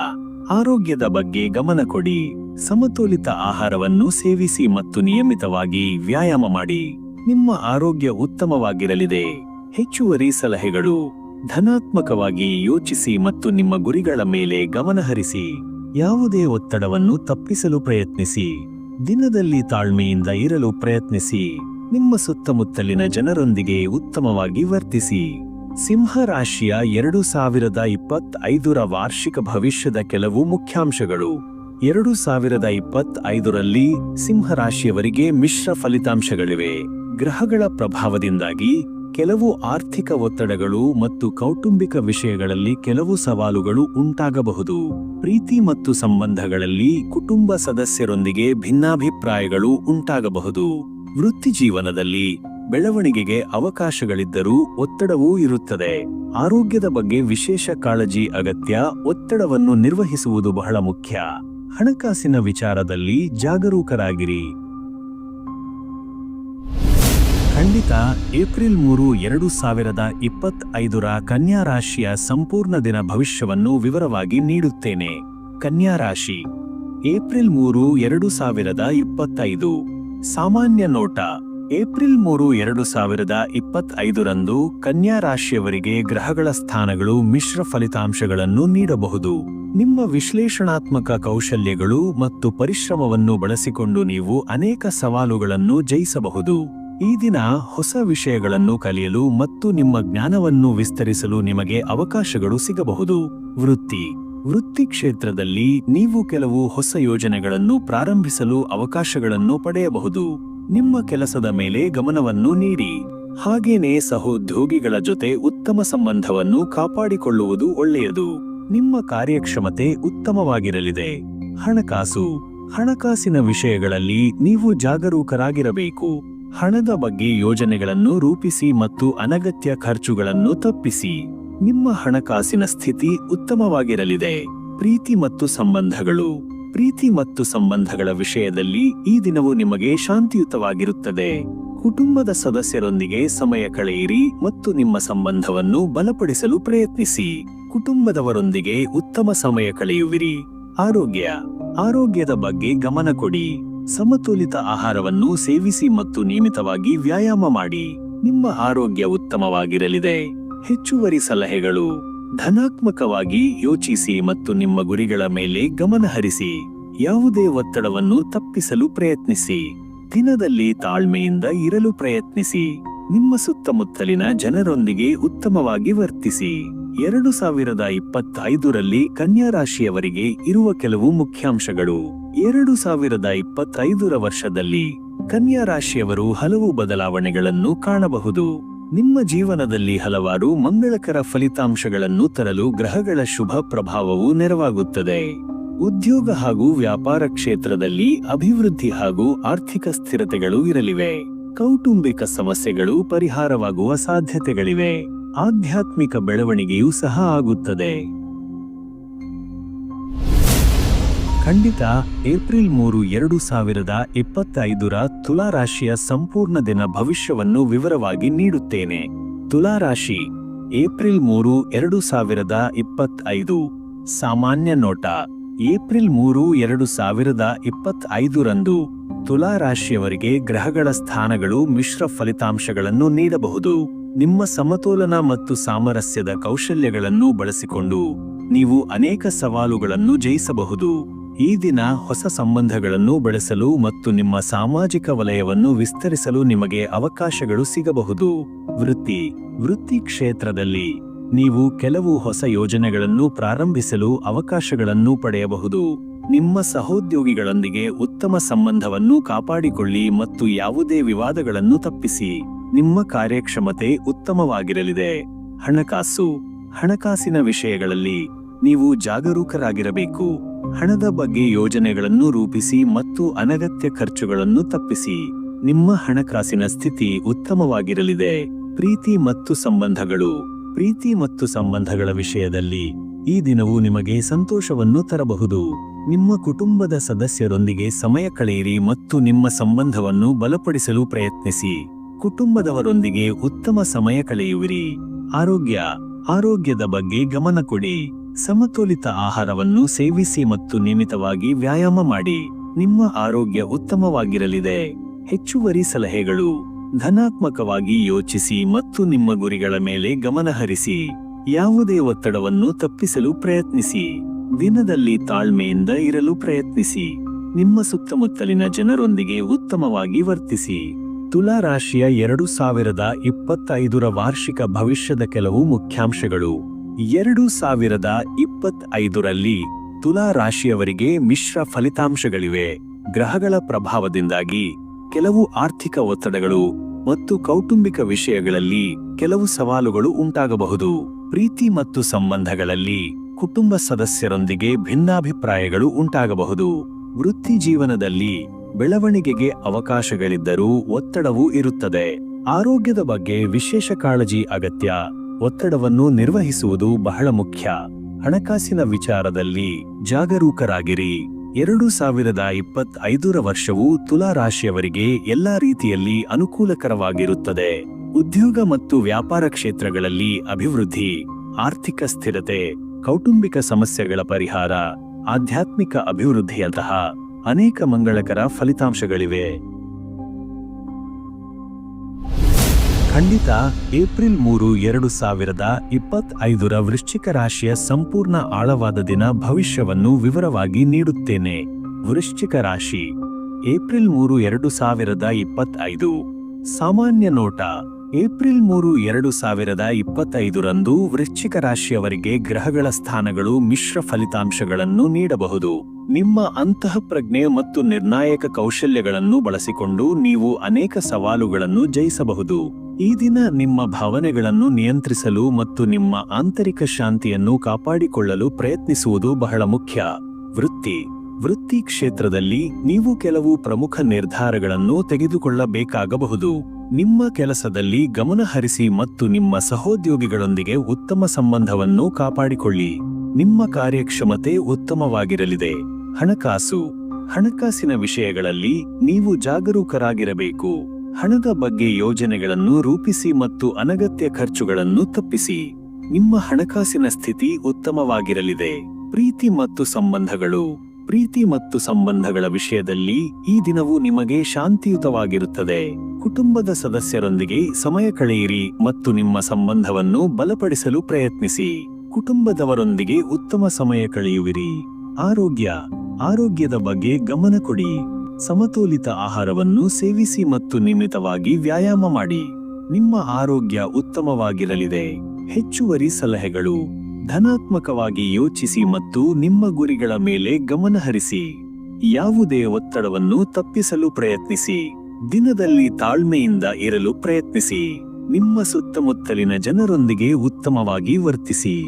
ಆರೋಗ್ಯದ ಬಗ್ಗೆ ಗಮನ ಕೊಡಿ. ಸಮತೋಲಿತ ಆಹಾರವನ್ನು ಸೇವಿಸಿ ಮತ್ತು ನಿಯಮಿತವಾಗಿ ವ್ಯಾಯಾಮ ಮಾಡಿ. ನಿಮ್ಮ ಆರೋಗ್ಯ ಉತ್ತಮವಾಗಿರಲಿದೆ. ಹೆಚ್ಚುವರಿ ಸಲಹೆಗಳು. ಧನಾತ್ಮಕವಾಗಿ ಯೋಚಿಸಿ ಮತ್ತು ನಿಮ್ಮ ಗುರಿಗಳ ಮೇಲೆ ಗಮನಹರಿಸಿ ಯಾವುದೇ ಒತ್ತಡವನ್ನು ತಪ್ಪಿಸಲು ಪ್ರಯತ್ನಿಸಿ. ದಿನದಲ್ಲಿ ತಾಳ್ಮೆಯಿಂದ ಇರಲು ಪ್ರಯತ್ನಿಸಿ. ನಿಮ್ಮ ಸುತ್ತಮುತ್ತಲಿನ ಜನರೊಂದಿಗೆ ಉತ್ತಮವಾಗಿ ವರ್ತಿಸಿ. ಸಿಂಹ ರಾಶಿಯ ಎರಡು ಸಾವಿರದ ಇಪ್ಪತ್ತೈದರ ವಾರ್ಷಿಕ ಭವಿಷ್ಯದ ಕೆಲವು ಮುಖ್ಯಾಂಶಗಳು. ಎರಡು ಸಾವಿರದ ಇಪ್ಪತ್ತೈದರಲ್ಲಿ ಸಿಂಹರಾಶಿಯವರಿಗೆ ಮಿಶ್ರ ಫಲಿತಾಂಶಗಳಿವೆ. ಗ್ರಹಗಳ ಪ್ರಭಾವದಿಂದಾಗಿ ಕೆಲವು ಆರ್ಥಿಕ ಒತ್ತಡಗಳು ಮತ್ತು ಕೌಟುಂಬಿಕ ವಿಷಯಗಳಲ್ಲಿ ಕೆಲವು ಸವಾಲುಗಳು ಉಂಟಾಗಬಹುದು. ಪ್ರೀತಿ ಮತ್ತು ಸಂಬಂಧಗಳಲ್ಲಿ ಕುಟುಂಬ ಸದಸ್ಯರೊಂದಿಗೆ ಭಿನ್ನಾಭಿಪ್ರಾಯಗಳು ಉಂಟಾಗಬಹುದು. ವೃತ್ತಿ ಜೀವನದಲ್ಲಿ ಬೆಳವಣಿಗೆಗೆ ಅವಕಾಶಗಳಿದ್ದರೂ ಒತ್ತಡವೂ ಇರುತ್ತದೆ. ಆರೋಗ್ಯದ ಬಗ್ಗೆ ವಿಶೇಷ ಕಾಳಜಿ, ಅಗತ್ಯ ಒತ್ತಡವನ್ನು ನಿರ್ವಹಿಸುವುದು ಬಹಳ ಮುಖ್ಯ. ಹಣಕಾಸಿನ ವಿಚಾರದಲ್ಲಿ ಜಾಗರೂಕರಾಗಿರಿ. ಖಂಡಿತ, ಏಪ್ರಿಲ್ ಮೂರು, ಎರಡು ಸಾವಿರದ ಇಪ್ಪತ್ತೈದರ ಕನ್ಯಾ ರಾಶಿಯ ಸಂಪೂರ್ಣ ದಿನ ಭವಿಷ್ಯವನ್ನು ವಿವರವಾಗಿ ನೀಡುತ್ತೇನೆ. ಕನ್ಯಾ ರಾಶಿ, ಏಪ್ರಿಲ್ ಮೂರು, ಎರಡು ಸಾವಿರದ ಇಪ್ಪತ್ತೈದು. ಸಾಮಾನ್ಯ ನೋಟ ಏಪ್ರಿಲ್ ಮೂರು, ಎರಡು ಸಾವಿರದ ಇಪ್ಪತ್ತೈದರಂದು ಕನ್ಯಾ ರಾಶಿಯವರಿಗೆ ಗ್ರಹಗಳ ಸ್ಥಾನಗಳು ಮಿಶ್ರ ಫಲಿತಾಂಶಗಳನ್ನು ನೀಡಬಹುದು. ನಿಮ್ಮ ವಿಶ್ಲೇಷಣಾತ್ಮಕ ಕೌಶಲ್ಯಗಳು ಮತ್ತು ಪರಿಶ್ರಮವನ್ನು ಬಳಸಿಕೊಂಡು ನೀವು ಅನೇಕ ಸವಾಲುಗಳನ್ನು ಜಯಿಸಬಹುದು. ಈ ದಿನ ಹೊಸ ವಿಷಯಗಳನ್ನು ಕಲಿಯಲು ಮತ್ತು ನಿಮ್ಮ ಜ್ಞಾನವನ್ನು ವಿಸ್ತರಿಸಲು ನಿಮಗೆ ಅವಕಾಶಗಳು ಸಿಗಬಹುದು. ವೃತ್ತಿ. ವೃತ್ತಿ ಕ್ಷೇತ್ರದಲ್ಲಿ ನೀವು ಕೆಲವು ಹೊಸ ಯೋಜನೆಗಳನ್ನು ಪ್ರಾರಂಭಿಸಲು ಅವಕಾಶಗಳನ್ನು ಪಡೆಯಬಹುದು. ನಿಮ್ಮ ಕೆಲಸದ ಮೇಲೆ ಗಮನವನ್ನು ನೀಡಿ. ಹಾಗೇನೇ ಸಹೋದ್ಯೋಗಿಗಳ ಜೊತೆ ಉತ್ತಮ ಸಂಬಂಧವನ್ನು ಕಾಪಾಡಿಕೊಳ್ಳುವುದು ಒಳ್ಳೆಯದು. ನಿಮ್ಮ ಕಾರ್ಯಕ್ಷಮತೆ ಉತ್ತಮವಾಗಿರಲಿದೆ. ಹಣಕಾಸು. ಹಣಕಾಸಿನ ವಿಷಯಗಳಲ್ಲಿ ನೀವು ಜಾಗರೂಕರಾಗಿರಬೇಕು. ಹಣದ ಬಗ್ಗೆ ಯೋಜನೆಗಳನ್ನು ರೂಪಿಸಿ ಮತ್ತು ಅನಗತ್ಯ ಖರ್ಚುಗಳನ್ನು ತಪ್ಪಿಸಿ. ನಿಮ್ಮ ಹಣಕಾಸಿನ ಸ್ಥಿತಿ ಉತ್ತಮವಾಗಿರಲಿದೆ. ಪ್ರೀತಿ ಮತ್ತು ಸಂಬಂಧಗಳು. ಪ್ರೀತಿ ಮತ್ತು ಸಂಬಂಧಗಳ ವಿಷಯದಲ್ಲಿ ಈ ದಿನವು ನಿಮಗೆ ಶಾಂತಿಯುತವಾಗಿರುತ್ತದೆ. ಕುಟುಂಬದ ಸದಸ್ಯರೊಂದಿಗೆ ಸಮಯ ಕಳೆಯಿರಿ ಮತ್ತು ನಿಮ್ಮ ಸಂಬಂಧವನ್ನು ಬಲಪಡಿಸಲು ಪ್ರಯತ್ನಿಸಿ. ಕುಟುಂಬದವರೊಂದಿಗೆ ಉತ್ತಮ ಸಮಯ ಕಳೆಯುವಿರಿ. ಆರೋಗ್ಯ. ಆರೋಗ್ಯದ ಬಗ್ಗೆ ಗಮನ ಕೊಡಿ. ಸಮತೋಲಿತ ಆಹಾರವನ್ನು ಸೇವಿಸಿ ಮತ್ತು ನಿಯಮಿತವಾಗಿ ವ್ಯಾಯಾಮ ಮಾಡಿ. ನಿಮ್ಮ ಆರೋಗ್ಯ ಉತ್ತಮವಾಗಿರಲಿದೆ. ಹೆಚ್ಚುವರಿ ಸಲಹೆಗಳು. ಧನಾತ್ಮಕವಾಗಿ ಯೋಚಿಸಿ ಮತ್ತು ನಿಮ್ಮ ಗುರಿಗಳ ಮೇಲೆ ಗಮನಹರಿಸಿ ಯಾವುದೇ ಒತ್ತಡವನ್ನು ತಪ್ಪಿಸಲು ಪ್ರಯತ್ನಿಸಿ. ದಿನದಲ್ಲಿ ತಾಳ್ಮೆಯಿಂದ ಇರಲು ಪ್ರಯತ್ನಿಸಿ. ನಿಮ್ಮ ಸುತ್ತಮುತ್ತಲಿನ ಜನರೊಂದಿಗೆ ಉತ್ತಮವಾಗಿ ವರ್ತಿಸಿ. ಎರಡು ಸಾವಿರದ ಇಪ್ಪತ್ತೈದರಲ್ಲಿ ಕನ್ಯಾ ರಾಶಿಯವರಿಗೆ ಇರುವ ಕೆಲವು ಮುಖ್ಯಾಂಶಗಳು. ಎರಡು ಸಾವಿರದ ಇಪ್ಪತ್ತೈದರ ವರ್ಷದಲ್ಲಿ ಕನ್ಯಾ ರಾಶಿಯವರು ಹಲವು ಬದಲಾವಣೆಗಳನ್ನು ಕಾಣಬಹುದು. ನಿಮ್ಮ ಜೀವನದಲ್ಲಿ ಹಲವಾರು ಮಂಗಳಕರ ಫಲಿತಾಂಶಗಳನ್ನು ತರಲು ಗ್ರಹಗಳ ಶುಭ ಪ್ರಭಾವವು ನೆರವಾಗುತ್ತದೆ. ಉದ್ಯೋಗ ಹಾಗೂ ವ್ಯಾಪಾರ ಕ್ಷೇತ್ರದಲ್ಲಿ ಅಭಿವೃದ್ಧಿ ಹಾಗೂ ಆರ್ಥಿಕ ಸ್ಥಿರತೆಗಳು ಇರಲಿವೆ. ಕೌಟುಂಬಿಕ ಸಮಸ್ಯೆಗಳು ಪರಿಹಾರವಾಗುವ ಸಾಧ್ಯತೆಗಳಿವೆ. ಆಧ್ಯಾತ್ಮಿಕ ಬೆಳವಣಿಗೆಯೂ ಸಹ ಆಗುತ್ತದೆ. ಖಂಡಿತ ಏಪ್ರಿಲ್ ಮೂರು, ಎರಡು ಸಾವಿರದ ಇಪ್ಪತ್ತೈದರ ತುಲಾರಾಶಿಯ ಸಂಪೂರ್ಣ ದಿನ ಭವಿಷ್ಯವನ್ನು ವಿವರವಾಗಿ ನೀಡುತ್ತೇನೆ. ತುಲಾರಾಶಿ ಏಪ್ರಿಲ್ ಮೂರು, ಎರಡು ಸಾವಿರದ ಇಪ್ಪತ್ತೈದು. ಸಾಮಾನ್ಯ ನೋಟ, ಏಪ್ರಿಲ್ ಮೂರು, ಎರಡು ಸಾವಿರದ ಇಪ್ಪತ್ತೈದರಂದು ತುಲಾರಾಶಿಯವರಿಗೆ ಗ್ರಹಗಳ ಸ್ಥಾನಗಳು ಮಿಶ್ರ ಫಲಿತಾಂಶಗಳನ್ನು ನೀಡಬಹುದು. ನಿಮ್ಮ ಸಮತೋಲನ ಮತ್ತು ಸಾಮರಸ್ಯದ ಕೌಶಲ್ಯಗಳನ್ನು ಬಳಸಿಕೊಂಡು ನೀವು ಅನೇಕ ಸವಾಲುಗಳನ್ನು ಜಯಿಸಬಹುದು. ಈ ದಿನ ಹೊಸ ಸಂಬಂಧಗಳನ್ನು ಬೆಳೆಸಲು ಮತ್ತು ನಿಮ್ಮ ಸಾಮಾಜಿಕ ವಲಯವನ್ನು ವಿಸ್ತರಿಸಲು ನಿಮಗೆ ಅವಕಾಶಗಳು ಸಿಗಬಹುದು. ವೃತ್ತಿ. ವೃತ್ತಿ ಕ್ಷೇತ್ರದಲ್ಲಿ ನೀವು ಕೆಲವು ಹೊಸ ಯೋಜನೆಗಳನ್ನು ಪ್ರಾರಂಭಿಸಲು ಅವಕಾಶಗಳನ್ನು ಪಡೆಯಬಹುದು. ನಿಮ್ಮ ಸಹೋದ್ಯೋಗಿಗಳೊಂದಿಗೆ ಉತ್ತಮ ಸಂಬಂಧವನ್ನು ಕಾಪಾಡಿಕೊಳ್ಳಿ ಮತ್ತು ಯಾವುದೇ ವಿವಾದಗಳನ್ನು ತಪ್ಪಿಸಿ. ನಿಮ್ಮ ಕಾರ್ಯಕ್ಷಮತೆ ಉತ್ತಮವಾಗಿರಲಿದೆ. ಹಣಕಾಸು. ಹಣಕಾಸಿನ ವಿಷಯಗಳಲ್ಲಿ ನೀವು ಜಾಗರೂಕರಾಗಿರಬೇಕು. ಹಣದ ಬಗ್ಗೆ ಯೋಜನೆಗಳನ್ನು ರೂಪಿಸಿ ಮತ್ತು ಅನಗತ್ಯ ಖರ್ಚುಗಳನ್ನು ತಪ್ಪಿಸಿ. ನಿಮ್ಮ ಹಣಕಾಸಿನ ಸ್ಥಿತಿ ಉತ್ತಮವಾಗಿರಲಿದೆ. ಪ್ರೀತಿ ಮತ್ತು ಸಂಬಂಧಗಳು. ಪ್ರೀತಿ ಮತ್ತು ಸಂಬಂಧಗಳ ವಿಷಯದಲ್ಲಿ ಈ ದಿನವು ನಿಮಗೆ ಸಂತೋಷವನ್ನು ತರಬಹುದು. ನಿಮ್ಮ ಕುಟುಂಬದ ಸದಸ್ಯರೊಂದಿಗೆ ಸಮಯ ಕಳೆಯಿರಿ ಮತ್ತು ನಿಮ್ಮ ಸಂಬಂಧವನ್ನು ಬಲಪಡಿಸಲು ಪ್ರಯತ್ನಿಸಿ. ಕುಟುಂಬದವರೊಂದಿಗೆ ಉತ್ತಮ ಸಮಯ ಕಳೆಯುವಿರಿ. ಆರೋಗ್ಯ. ಆರೋಗ್ಯದ ಬಗ್ಗೆ ಗಮನ ಕೊಡಿ. ಸಮತೋಲಿತ ಆಹಾರವನ್ನು ಸೇವಿಸಿ ಮತ್ತು ನಿಯಮಿತವಾಗಿ ವ್ಯಾಯಾಮ ಮಾಡಿ. ನಿಮ್ಮ ಆರೋಗ್ಯ ಉತ್ತಮವಾಗಿರಲಿದೆ. ಹೆಚ್ಚುವರಿ ಸಲಹೆಗಳು. ಧನಾತ್ಮಕವಾಗಿ ಯೋಚಿಸಿ ಮತ್ತು ನಿಮ್ಮ ಗುರಿಗಳ ಮೇಲೆ ಗಮನಹರಿಸಿ ಯಾವುದೇ ಒತ್ತಡವನ್ನು ತಪ್ಪಿಸಲು ಪ್ರಯತ್ನಿಸಿ. ದಿನದಲ್ಲಿ ತಾಳ್ಮೆಯಿಂದ ಇರಲು ಪ್ರಯತ್ನಿಸಿ. ನಿಮ್ಮ ಸುತ್ತಮುತ್ತಲಿನ ಜನರೊಂದಿಗೆ ಉತ್ತಮವಾಗಿ ವರ್ತಿಸಿ. ತುಲಾ ರಾಶಿಯ ಎರಡು ಸಾವಿರದ ಇಪ್ಪತ್ತೈದರ ವಾರ್ಷಿಕ ಭವಿಷ್ಯದ ಕೆಲವು ಮುಖ್ಯಾಂಶಗಳು. ಎರಡು ಸಾವಿರದ ಇಪ್ಪತ್ತೈದರಲ್ಲಿ ತುಲಾ ರಾಶಿಯವರಿಗೆ ಮಿಶ್ರ ಫಲಿತಾಂಶಗಳಿವೆ. ಗ್ರಹಗಳ ಪ್ರಭಾವದಿಂದಾಗಿ ಕೆಲವು ಆರ್ಥಿಕ ಒತ್ತಡಗಳು ಮತ್ತು ಕೌಟುಂಬಿಕ ವಿಷಯಗಳಲ್ಲಿ ಕೆಲವು ಸವಾಲುಗಳು ಉಂಟಾಗಬಹುದು. ಪ್ರೀತಿ ಮತ್ತು ಸಂಬಂಧಗಳಲ್ಲಿ ಕುಟುಂಬ ಸದಸ್ಯರೊಂದಿಗೆ ಭಿನ್ನಾಭಿಪ್ರಾಯಗಳು ಉಂಟಾಗಬಹುದು. ವೃತ್ತಿ ಜೀವನದಲ್ಲಿ ಬೆಳವಣಿಗೆಗೆ ಅವಕಾಶಗಳಿದ್ದರೂ ಒತ್ತಡವೂ ಇರುತ್ತದೆ. ಆರೋಗ್ಯದ ಬಗ್ಗೆ ವಿಶೇಷ ಕಾಳಜಿ ಅಗತ್ಯ. ಒತ್ತಡವನ್ನು ನಿರ್ವಹಿಸುವುದು ಬಹಳ ಮುಖ್ಯ. ಹಣಕಾಸಿನ ವಿಚಾರದಲ್ಲಿ ಜಾಗರೂಕರಾಗಿರಿ. ಎರಡು ಸಾವಿರದ ಇಪ್ಪತ್ತೈದರ ವರ್ಷವು ತುಲಾ ರಾಶಿಯವರಿಗೆ ಎಲ್ಲಾ ರೀತಿಯಲ್ಲಿ ಅನುಕೂಲಕರವಾಗಿರುತ್ತದೆ. ಉದ್ಯೋಗ ಮತ್ತು ವ್ಯಾಪಾರ ಕ್ಷೇತ್ರಗಳಲ್ಲಿ ಅಭಿವೃದ್ಧಿ, ಆರ್ಥಿಕ ಸ್ಥಿರತೆ, ಕೌಟುಂಬಿಕ ಸಮಸ್ಯೆಗಳ ಪರಿಹಾರ, ಆಧ್ಯಾತ್ಮಿಕ ಅಭಿವೃದ್ಧಿಯಂತಹ ಅನೇಕ ಮಂಗಳಕರ ಫಲಿತಾಂಶಗಳಿವೆ. ಖಂಡಿತ ಏಪ್ರಿಲ್ ಮೂರು, ಎರಡು ಸಾವಿರದ ಇಪ್ಪತ್ತೈದರ ವೃಶ್ಚಿಕ ರಾಶಿಯ ಸಂಪೂರ್ಣ ಆಳವಾದ ದಿನ ಭವಿಷ್ಯವನ್ನು ವಿವರವಾಗಿ ನೀಡುತ್ತೇನೆ. ವೃಶ್ಚಿಕ ರಾಶಿ. ಏಪ್ರಿಲ್ ಮೂರು, ಎರಡು ಸಾವಿರದ ಇಪ್ಪತ್ತೈದು. ಸಾಮಾನ್ಯ ನೋಟ. ಏಪ್ರಿಲ್ ಮೂರು, ಎರಡು ಸಾವಿರದ ಇಪ್ಪತ್ತೈದರಂದು ವೃಶ್ಚಿಕ ರಾಶಿಯವರಿಗೆ ಗ್ರಹಗಳ ಸ್ಥಾನಗಳು ಮಿಶ್ರ ಫಲಿತಾಂಶಗಳನ್ನು ನೀಡಬಹುದು. ನಿಮ್ಮ ಅಂತಃಪ್ರಜ್ಞೆ ಮತ್ತು ನಿರ್ಣಾಯಕ ಕೌಶಲ್ಯಗಳನ್ನು ಬಳಸಿಕೊಂಡು ನೀವು ಅನೇಕ ಸವಾಲುಗಳನ್ನು ಜಯಿಸಬಹುದು. ಈ ದಿನ ನಿಮ್ಮ ಭಾವನೆಗಳನ್ನು ನಿಯಂತ್ರಿಸಲು ಮತ್ತು ನಿಮ್ಮ ಆಂತರಿಕ ಶಾಂತಿಯನ್ನು ಕಾಪಾಡಿಕೊಳ್ಳಲು ಪ್ರಯತ್ನಿಸುವುದು ಬಹಳ ಮುಖ್ಯ. ವೃತ್ತಿ. ವೃತ್ತಿ ಕ್ಷೇತ್ರದಲ್ಲಿ ನೀವು ಕೆಲವು ಪ್ರಮುಖ ನಿರ್ಧಾರಗಳನ್ನು ತೆಗೆದುಕೊಳ್ಳಬೇಕಾಗಬಹುದು. ನಿಮ್ಮ ಕೆಲಸದಲ್ಲಿ ಗಮನಹರಿಸಿ ಮತ್ತು ನಿಮ್ಮ ಸಹೋದ್ಯೋಗಿಗಳೊಂದಿಗೆ ಉತ್ತಮ ಸಂಬಂಧವನ್ನು ಕಾಪಾಡಿಕೊಳ್ಳಿ. ನಿಮ್ಮ ಕಾರ್ಯಕ್ಷಮತೆ ಉತ್ತಮವಾಗಿರಲಿದೆ. ಹಣಕಾಸು. ಹಣಕಾಸಿನ ವಿಷಯಗಳಲ್ಲಿ ನೀವು ಜಾಗರೂಕರಾಗಿರಬೇಕು. ಹಣದ ಬಗ್ಗೆ ಯೋಜನೆಗಳನ್ನು ರೂಪಿಸಿ ಮತ್ತು ಅನಗತ್ಯ ಖರ್ಚುಗಳನ್ನು ತಪ್ಪಿಸಿ. ನಿಮ್ಮ ಹಣಕಾಸಿನ ಸ್ಥಿತಿ ಉತ್ತಮವಾಗಿರಲಿದೆ. ಪ್ರೀತಿ ಮತ್ತು ಸಂಬಂಧಗಳು. ಪ್ರೀತಿ ಮತ್ತು ಸಂಬಂಧಗಳ ವಿಷಯದಲ್ಲಿ ಈ ದಿನವು ನಿಮಗೆ ಶಾಂತಿಯುತವಾಗಿರುತ್ತದೆ. ಕುಟುಂಬದ ಸದಸ್ಯರೊಂದಿಗೆ ಸಮಯ ಕಳೆಯಿರಿ ಮತ್ತು ನಿಮ್ಮ ಸಂಬಂಧವನ್ನು ಬಲಪಡಿಸಲು ಪ್ರಯತ್ನಿಸಿ. ಕುಟುಂಬದವರೊಂದಿಗೆ ಉತ್ತಮ ಸಮಯ ಕಳೆಯುವಿರಿ. ಆರೋಗ್ಯ. ಆರೋಗ್ಯದ ಬಗ್ಗೆ ಗಮನ ಕೊಡಿ. ಸಮತೋಲಿತ ಆಹಾರವನ್ನು ಸೇವಿಸಿ ಮತ್ತು ನಿಯಮಿತವಾಗಿ ವ್ಯಾಯಾಮ ಮಾಡಿ. ನಿಮ್ಮ ಆರೋಗ್ಯ ಉತ್ತಮವಾಗಿರಲಿದೆ. ಹೆಚ್ಚುವರಿ ಸಲಹೆಗಳು ಧನಾತ್ಮಕವಾಗಿ ಯೋಚಿಸಿ ಮತ್ತು ನಿಮ್ಮ ಗುರಿಗಳ ಮೇಲೆ ಗಮನಹರಿಸಿ ಯಾವುದೇ ಒತ್ತಡವನ್ನು ತಪ್ಪಿಸಲು ಪ್ರಯತ್ನಿಸಿ. ದಿನದಲ್ಲಿ ತಾಳ್ಮೆಯಿಂದ ಇರಲು ಪ್ರಯತ್ನಿಸಿ. ನಿಮ್ಮ ಸುತ್ತಮುತ್ತಲಿನ ಜನರೊಂದಿಗೆ ಉತ್ತಮವಾಗಿ ವರ್ತಿಸಿ.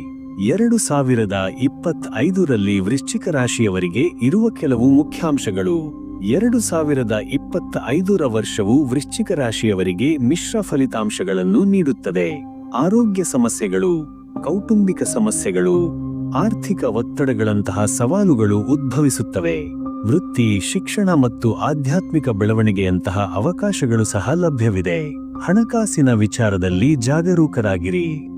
ಎರಡು ಸಾವಿರದ ಇಪ್ಪತ್ತೈದರಲ್ಲಿ ವೃಶ್ಚಿಕ ರಾಶಿಯವರಿಗೆ ಇರುವ ಕೆಲವು ಮುಖ್ಯಾಂಶಗಳು. ಎರಡು ಸಾವಿರದ ಇಪ್ಪತ್ತ ಐದರ ವರ್ಷವು ವೃಶ್ಚಿಕ ರಾಶಿಯವರಿಗೆ ಮಿಶ್ರ ಫಲಿತಾಂಶಗಳನ್ನು ನೀಡುತ್ತದೆ. ಆರೋಗ್ಯ ಸಮಸ್ಯೆಗಳು, ಕೌಟುಂಬಿಕ ಸಮಸ್ಯೆಗಳು, ಆರ್ಥಿಕ ಒತ್ತಡಗಳಂತಹ ಸವಾಲುಗಳು ಉದ್ಭವಿಸುತ್ತವೆ. ವೃತ್ತಿ, ಶಿಕ್ಷಣ ಮತ್ತು ಆಧ್ಯಾತ್ಮಿಕ ಬೆಳವಣಿಗೆಯಂತಹ ಅವಕಾಶಗಳು ಸಹ ಲಭ್ಯವಿದೆ. ಹಣಕಾಸಿನ ವಿಚಾರದಲ್ಲಿ ಜಾಗರೂಕರಾಗಿರಿ.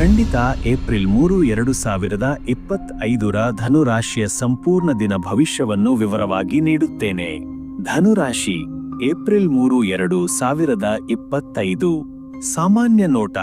ಖಂಡಿತ ಏಪ್ರಿಲ್ ಮೂರು, ಎರಡು ಸಾವಿರದ ಇಪ್ಪತ್ತೈದರ ಧನುರಾಶಿಯ ಸಂಪೂರ್ಣ ದಿನ ಭವಿಷ್ಯವನ್ನು ವಿವರವಾಗಿ ನೀಡುತ್ತೇನೆ. ಧನುರಾಶಿ, ಏಪ್ರಿಲ್ ಮೂರು, ಎರಡು ಸಾವಿರದ ಇಪ್ಪತ್ತೈದು. ಸಾಮಾನ್ಯ ನೋಟ,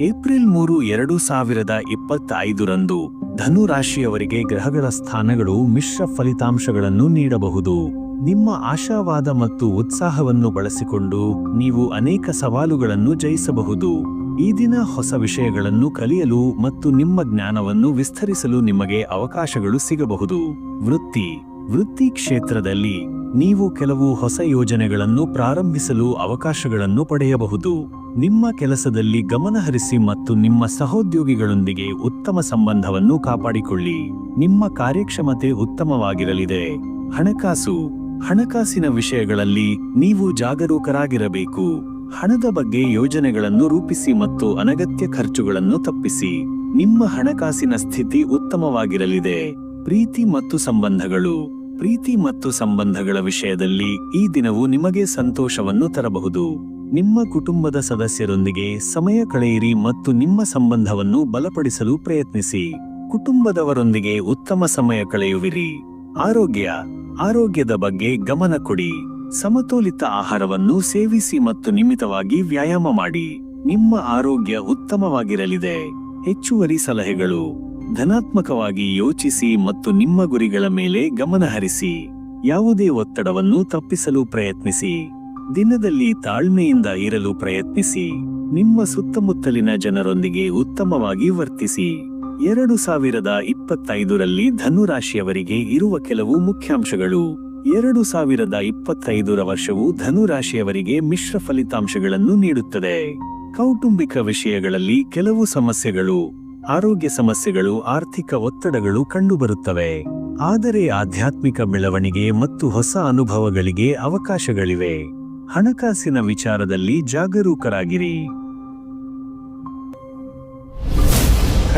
ಏಪ್ರಿಲ್ ಮೂರು, ಎರಡು ಸಾವಿರದ ಇಪ್ಪತ್ತೈದರಂದು ಧನುರಾಶಿಯವರಿಗೆ ಗ್ರಹಗಳ ಸ್ಥಾನಗಳು ಮಿಶ್ರ ಫಲಿತಾಂಶಗಳನ್ನು ನೀಡಬಹುದು. ನಿಮ್ಮ ಆಶಾವಾದ ಮತ್ತು ಉತ್ಸಾಹವನ್ನು ಬಳಸಿಕೊಂಡು ನೀವು ಅನೇಕ ಸವಾಲುಗಳನ್ನು ಜಯಿಸಬಹುದು. ಈ ದಿನ ಹೊಸ ವಿಷಯಗಳನ್ನು ಕಲಿಯಲು ಮತ್ತು ನಿಮ್ಮ ಜ್ಞಾನವನ್ನು ವಿಸ್ತರಿಸಲು ನಿಮಗೆ ಅವಕಾಶಗಳು ಸಿಗಬಹುದು. ವೃತ್ತಿ. ವೃತ್ತಿ ಕ್ಷೇತ್ರದಲ್ಲಿ ನೀವು ಕೆಲವು ಹೊಸ ಯೋಜನೆಗಳನ್ನು ಪ್ರಾರಂಭಿಸಲು ಅವಕಾಶಗಳನ್ನು ಪಡೆಯಬಹುದು. ನಿಮ್ಮ ಕೆಲಸದಲ್ಲಿ ಗಮನಹರಿಸಿ ಮತ್ತು ನಿಮ್ಮ ಸಹೋದ್ಯೋಗಿಗಳೊಂದಿಗೆ ಉತ್ತಮ ಸಂಬಂಧವನ್ನು ಕಾಪಾಡಿಕೊಳ್ಳಿ. ನಿಮ್ಮ ಕಾರ್ಯಕ್ಷಮತೆ ಉತ್ತಮವಾಗಿರಲಿದೆ. ಹಣಕಾಸು. ಹಣಕಾಸಿನ ವಿಷಯಗಳಲ್ಲಿ ನೀವು ಜಾಗರೂಕರಾಗಿರಬೇಕು. ಹಣದ ಬಗ್ಗೆ ಯೋಜನೆಗಳನ್ನು ರೂಪಿಸಿ ಮತ್ತು ಅನಗತ್ಯ ಖರ್ಚುಗಳನ್ನು ತಪ್ಪಿಸಿ. ನಿಮ್ಮ ಹಣಕಾಸಿನ ಸ್ಥಿತಿ ಉತ್ತಮವಾಗಿರಲಿದೆ. ಪ್ರೀತಿ ಮತ್ತು ಸಂಬಂಧಗಳು. ಪ್ರೀತಿ ಮತ್ತು ಸಂಬಂಧಗಳ ವಿಷಯದಲ್ಲಿ ಈ ದಿನವು ನಿಮಗೆ ಸಂತೋಷವನ್ನು ತರಬಹುದು. ನಿಮ್ಮ ಕುಟುಂಬದ ಸದಸ್ಯರೊಂದಿಗೆ ಸಮಯ ಕಳೆಯಿರಿ ಮತ್ತು ನಿಮ್ಮ ಸಂಬಂಧವನ್ನು ಬಲಪಡಿಸಲು ಪ್ರಯತ್ನಿಸಿ. ಕುಟುಂಬದವರೊಂದಿಗೆ ಉತ್ತಮ ಸಮಯ ಕಳೆಯುವಿರಿ. ಆರೋಗ್ಯ. ಆರೋಗ್ಯದ ಬಗ್ಗೆ ಗಮನ ಕೊಡಿ. ಸಮತೋಲಿತ ಆಹಾರವನ್ನು ಸೇವಿಸಿ ಮತ್ತು ನಿಯಮಿತವಾಗಿ ವ್ಯಾಯಾಮ ಮಾಡಿ. ನಿಮ್ಮ ಆರೋಗ್ಯ ಉತ್ತಮವಾಗಿರಲಿದೆ. ಹೆಚ್ಚುವರಿ ಸಲಹೆಗಳು. ಧನಾತ್ಮಕವಾಗಿ ಯೋಚಿಸಿ ಮತ್ತು ನಿಮ್ಮ ಗುರಿಗಳ ಮೇಲೆ ಗಮನಹರಿಸಿ ಯಾವುದೇ ಒತ್ತಡವನ್ನು ತಪ್ಪಿಸಲು ಪ್ರಯತ್ನಿಸಿ. ದಿನದಲ್ಲಿ ತಾಳ್ಮೆಯಿಂದ ಇರಲು ಪ್ರಯತ್ನಿಸಿ. ನಿಮ್ಮ ಸುತ್ತಮುತ್ತಲಿನ ಜನರೊಂದಿಗೆ ಉತ್ತಮವಾಗಿ ವರ್ತಿಸಿ. ಎರಡು ಸಾವಿರದ ಇಪ್ಪತ್ತೈದರಲ್ಲಿ ಧನುರಾಶಿಯವರಿಗೆ ಇರುವ ಕೆಲವು ಮುಖ್ಯಾಂಶಗಳು. ಎರಡು ಸಾವಿರದ ಇಪ್ಪತ್ತೈದರ ವರ್ಷವು ಧನುರಾಶಿಯವರಿಗೆ ಮಿಶ್ರ ಫಲಿತಾಂಶಗಳನ್ನು ನೀಡುತ್ತದೆ. ಕೌಟುಂಬಿಕ ವಿಷಯಗಳಲ್ಲಿ ಕೆಲವು ಸಮಸ್ಯೆಗಳು, ಆರೋಗ್ಯ ಸಮಸ್ಯೆಗಳು, ಆರ್ಥಿಕ ಒತ್ತಡಗಳು ಕಂಡುಬರುತ್ತವೆ. ಆದರೆ ಆಧ್ಯಾತ್ಮಿಕ ಬೆಳವಣಿಗೆ ಮತ್ತು ಹೊಸ ಅನುಭವಗಳಿಗೆ ಅವಕಾಶಗಳಿವೆ. ಹಣಕಾಸಿನ ವಿಚಾರದಲ್ಲಿ ಜಾಗರೂಕರಾಗಿರಿ.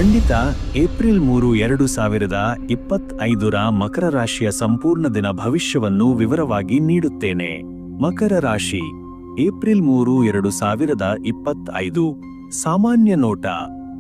ಖಂಡಿತ ಏಪ್ರಿಲ್ ಮೂರು, ಎರಡು ಸಾವಿರದ ಇಪ್ಪತ್ತೈದರ ಮಕರ ರಾಶಿಯ ಸಂಪೂರ್ಣ ದಿನ ಭವಿಷ್ಯವನ್ನು ವಿವರವಾಗಿ ನೀಡುತ್ತೇನೆ. ಮಕರ ರಾಶಿ, ಏಪ್ರಿಲ್ ಮೂರು, ಎರಡು ಸಾವಿರದ ಇಪ್ಪತ್ತೈದು. ಸಾಮಾನ್ಯ ನೋಟ,